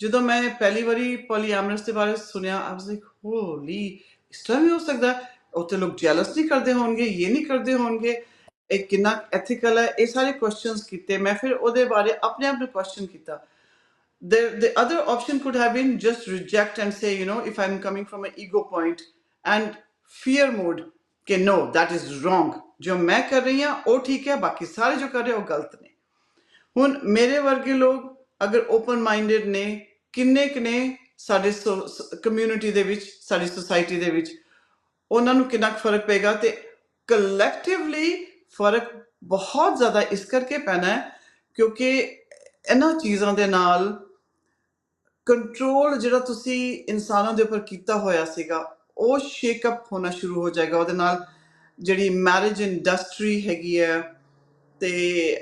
ਜਦੋਂ ਮੈਂ ਪਹਿਲੀ ਵਾਰੀ ਪੋਲੀਐਮਰਸ ਦੇ ਬਾਰੇ ਸੁਣਿਆ ਆਈ ਵਾਸ ਲਾਈਕ ਹੋਲੀ ਇਸ ਤਰ੍ਹਾਂ ਵੀ ਹੋ ਸਕਦਾ ਹੈ? ਉੱਥੇ ਲੋਕ ਜੈਲਸ ਨਹੀਂ ਕਰਦੇ ਹੋਣਗੇ ਇਹ ਨਹੀਂ ਕਰਦੇ ਹੋਣਗੇ ਇਹ ਕਿੰਨਾ ਐਥੀਕਲ ਹੈ? ਇਹ ਸਾਰੇ ਕੁਐਸਚਨਸ ਕੀਤੇ। ਮੈਂ ਫਿਰ ਉਹਦੇ ਬਾਰੇ ਆਪਣੇ ਆਪ ਨੂੰ ਕੁਐਸਚਨ ਕੀਤਾ। The the other option could have been just reject and say, you know, if i'm coming from an ego point and fear mode ਕਿ no, that is wrong ਜੋ ਮੈਂ ਕਰ ਰਹੀ ਹਾਂ ਉਹ ਠੀਕ ਹੈ ਬਾਕੀ ਸਾਰੇ ਜੋ ਕਰ ਰਹੇ ਉਹ ਗਲਤ ਨੇ ਹੁਣ ਮੇਰੇ ਵਰਗੇ ਲੋਕ ਅਗਰ ਓਪਨ ਮਾਈਂਡਡ ਨੇ ਕਿੰਨੇ ਕੁ ਨੇ ਸਾਡੇ ਕਮਿਊਨਿਟੀ ਦੇ ਵਿੱਚ ਸਾਡੀ ਸੋਸਾਇਟੀ ਦੇ ਵਿੱਚ ਉਹਨਾਂ ਨੂੰ ਕਿੰਨਾ ਕੁ ਫ਼ਰਕ ਪਏਗਾ ਤੇ ਕਲੈਕਟਿਵਲੀ ਫ਼ਰਕ ਬਹੁਤ ਜ਼ਿਆਦਾ ਇਸ ਕਰਕੇ ਪੈਣਾ ਹੈ, ਕਿਉਂਕਿ ਇਹਨਾਂ ਚੀਜ਼ਾਂ ਦੇ ਨਾਲ ਕੰਟਰੋਲ ਜਿਹੜਾ ਤੁਸੀਂ ਇਨਸਾਨਾਂ ਦੇ ਉੱਪਰ ਕੀਤਾ ਹੋਇਆ ਸੀਗਾ, ਉਹ ਸ਼ੇਕ ਅਪ ਹੋਣਾ ਸ਼ੁਰੂ ਹੋ ਜਾਏਗਾ। ਉਹਦੇ ਨਾਲ ਜਿਹੜੀ ਮੈਰਿਜ ਇੰਡਸਟਰੀ ਹੈਗੀ ਹੈ ਤੇ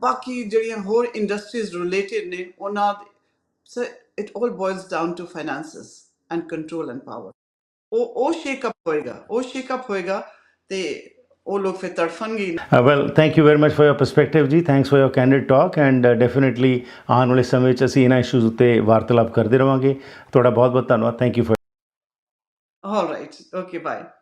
ਬਾਕੀ ਜਿਹੜੀਆਂ ਹੋਰ ਇੰਡਸਟਰੀਜ਼ ਰਿਲੇਟਡ ਨੇ, ਉਹਨਾਂ so it all boils down to finances and control and power ਉਹ ਉਹ ਸ਼ੇਕ ਅਪ ਹੋਏਗਾ, ਉਹ ਸ਼ੇਕ ਅਪ ਹੋਏਗਾ ਤੇ ਉਹ ਲੋਕ ਫਿਰ ਤੜਫਣਗੇ। Uh, well, thank you very much for your perspective ਜੀ thanks for your candid talk and definitely ਆਉਣ ਵਾਲੇ ਸਮੇਂ ਵਿੱਚ ਅਸੀਂ ਇਹਨਾਂ ਇਸ਼ੂਜ਼ ਉੱਤੇ ਵਾਰਤਾਲਾਪ ਕਰਦੇ ਰਵਾਂਗੇ ਤੁਹਾਡਾ ਬਹੁਤ ਬਹੁਤ ਧੰਨਵਾਦ thank you all right okay bye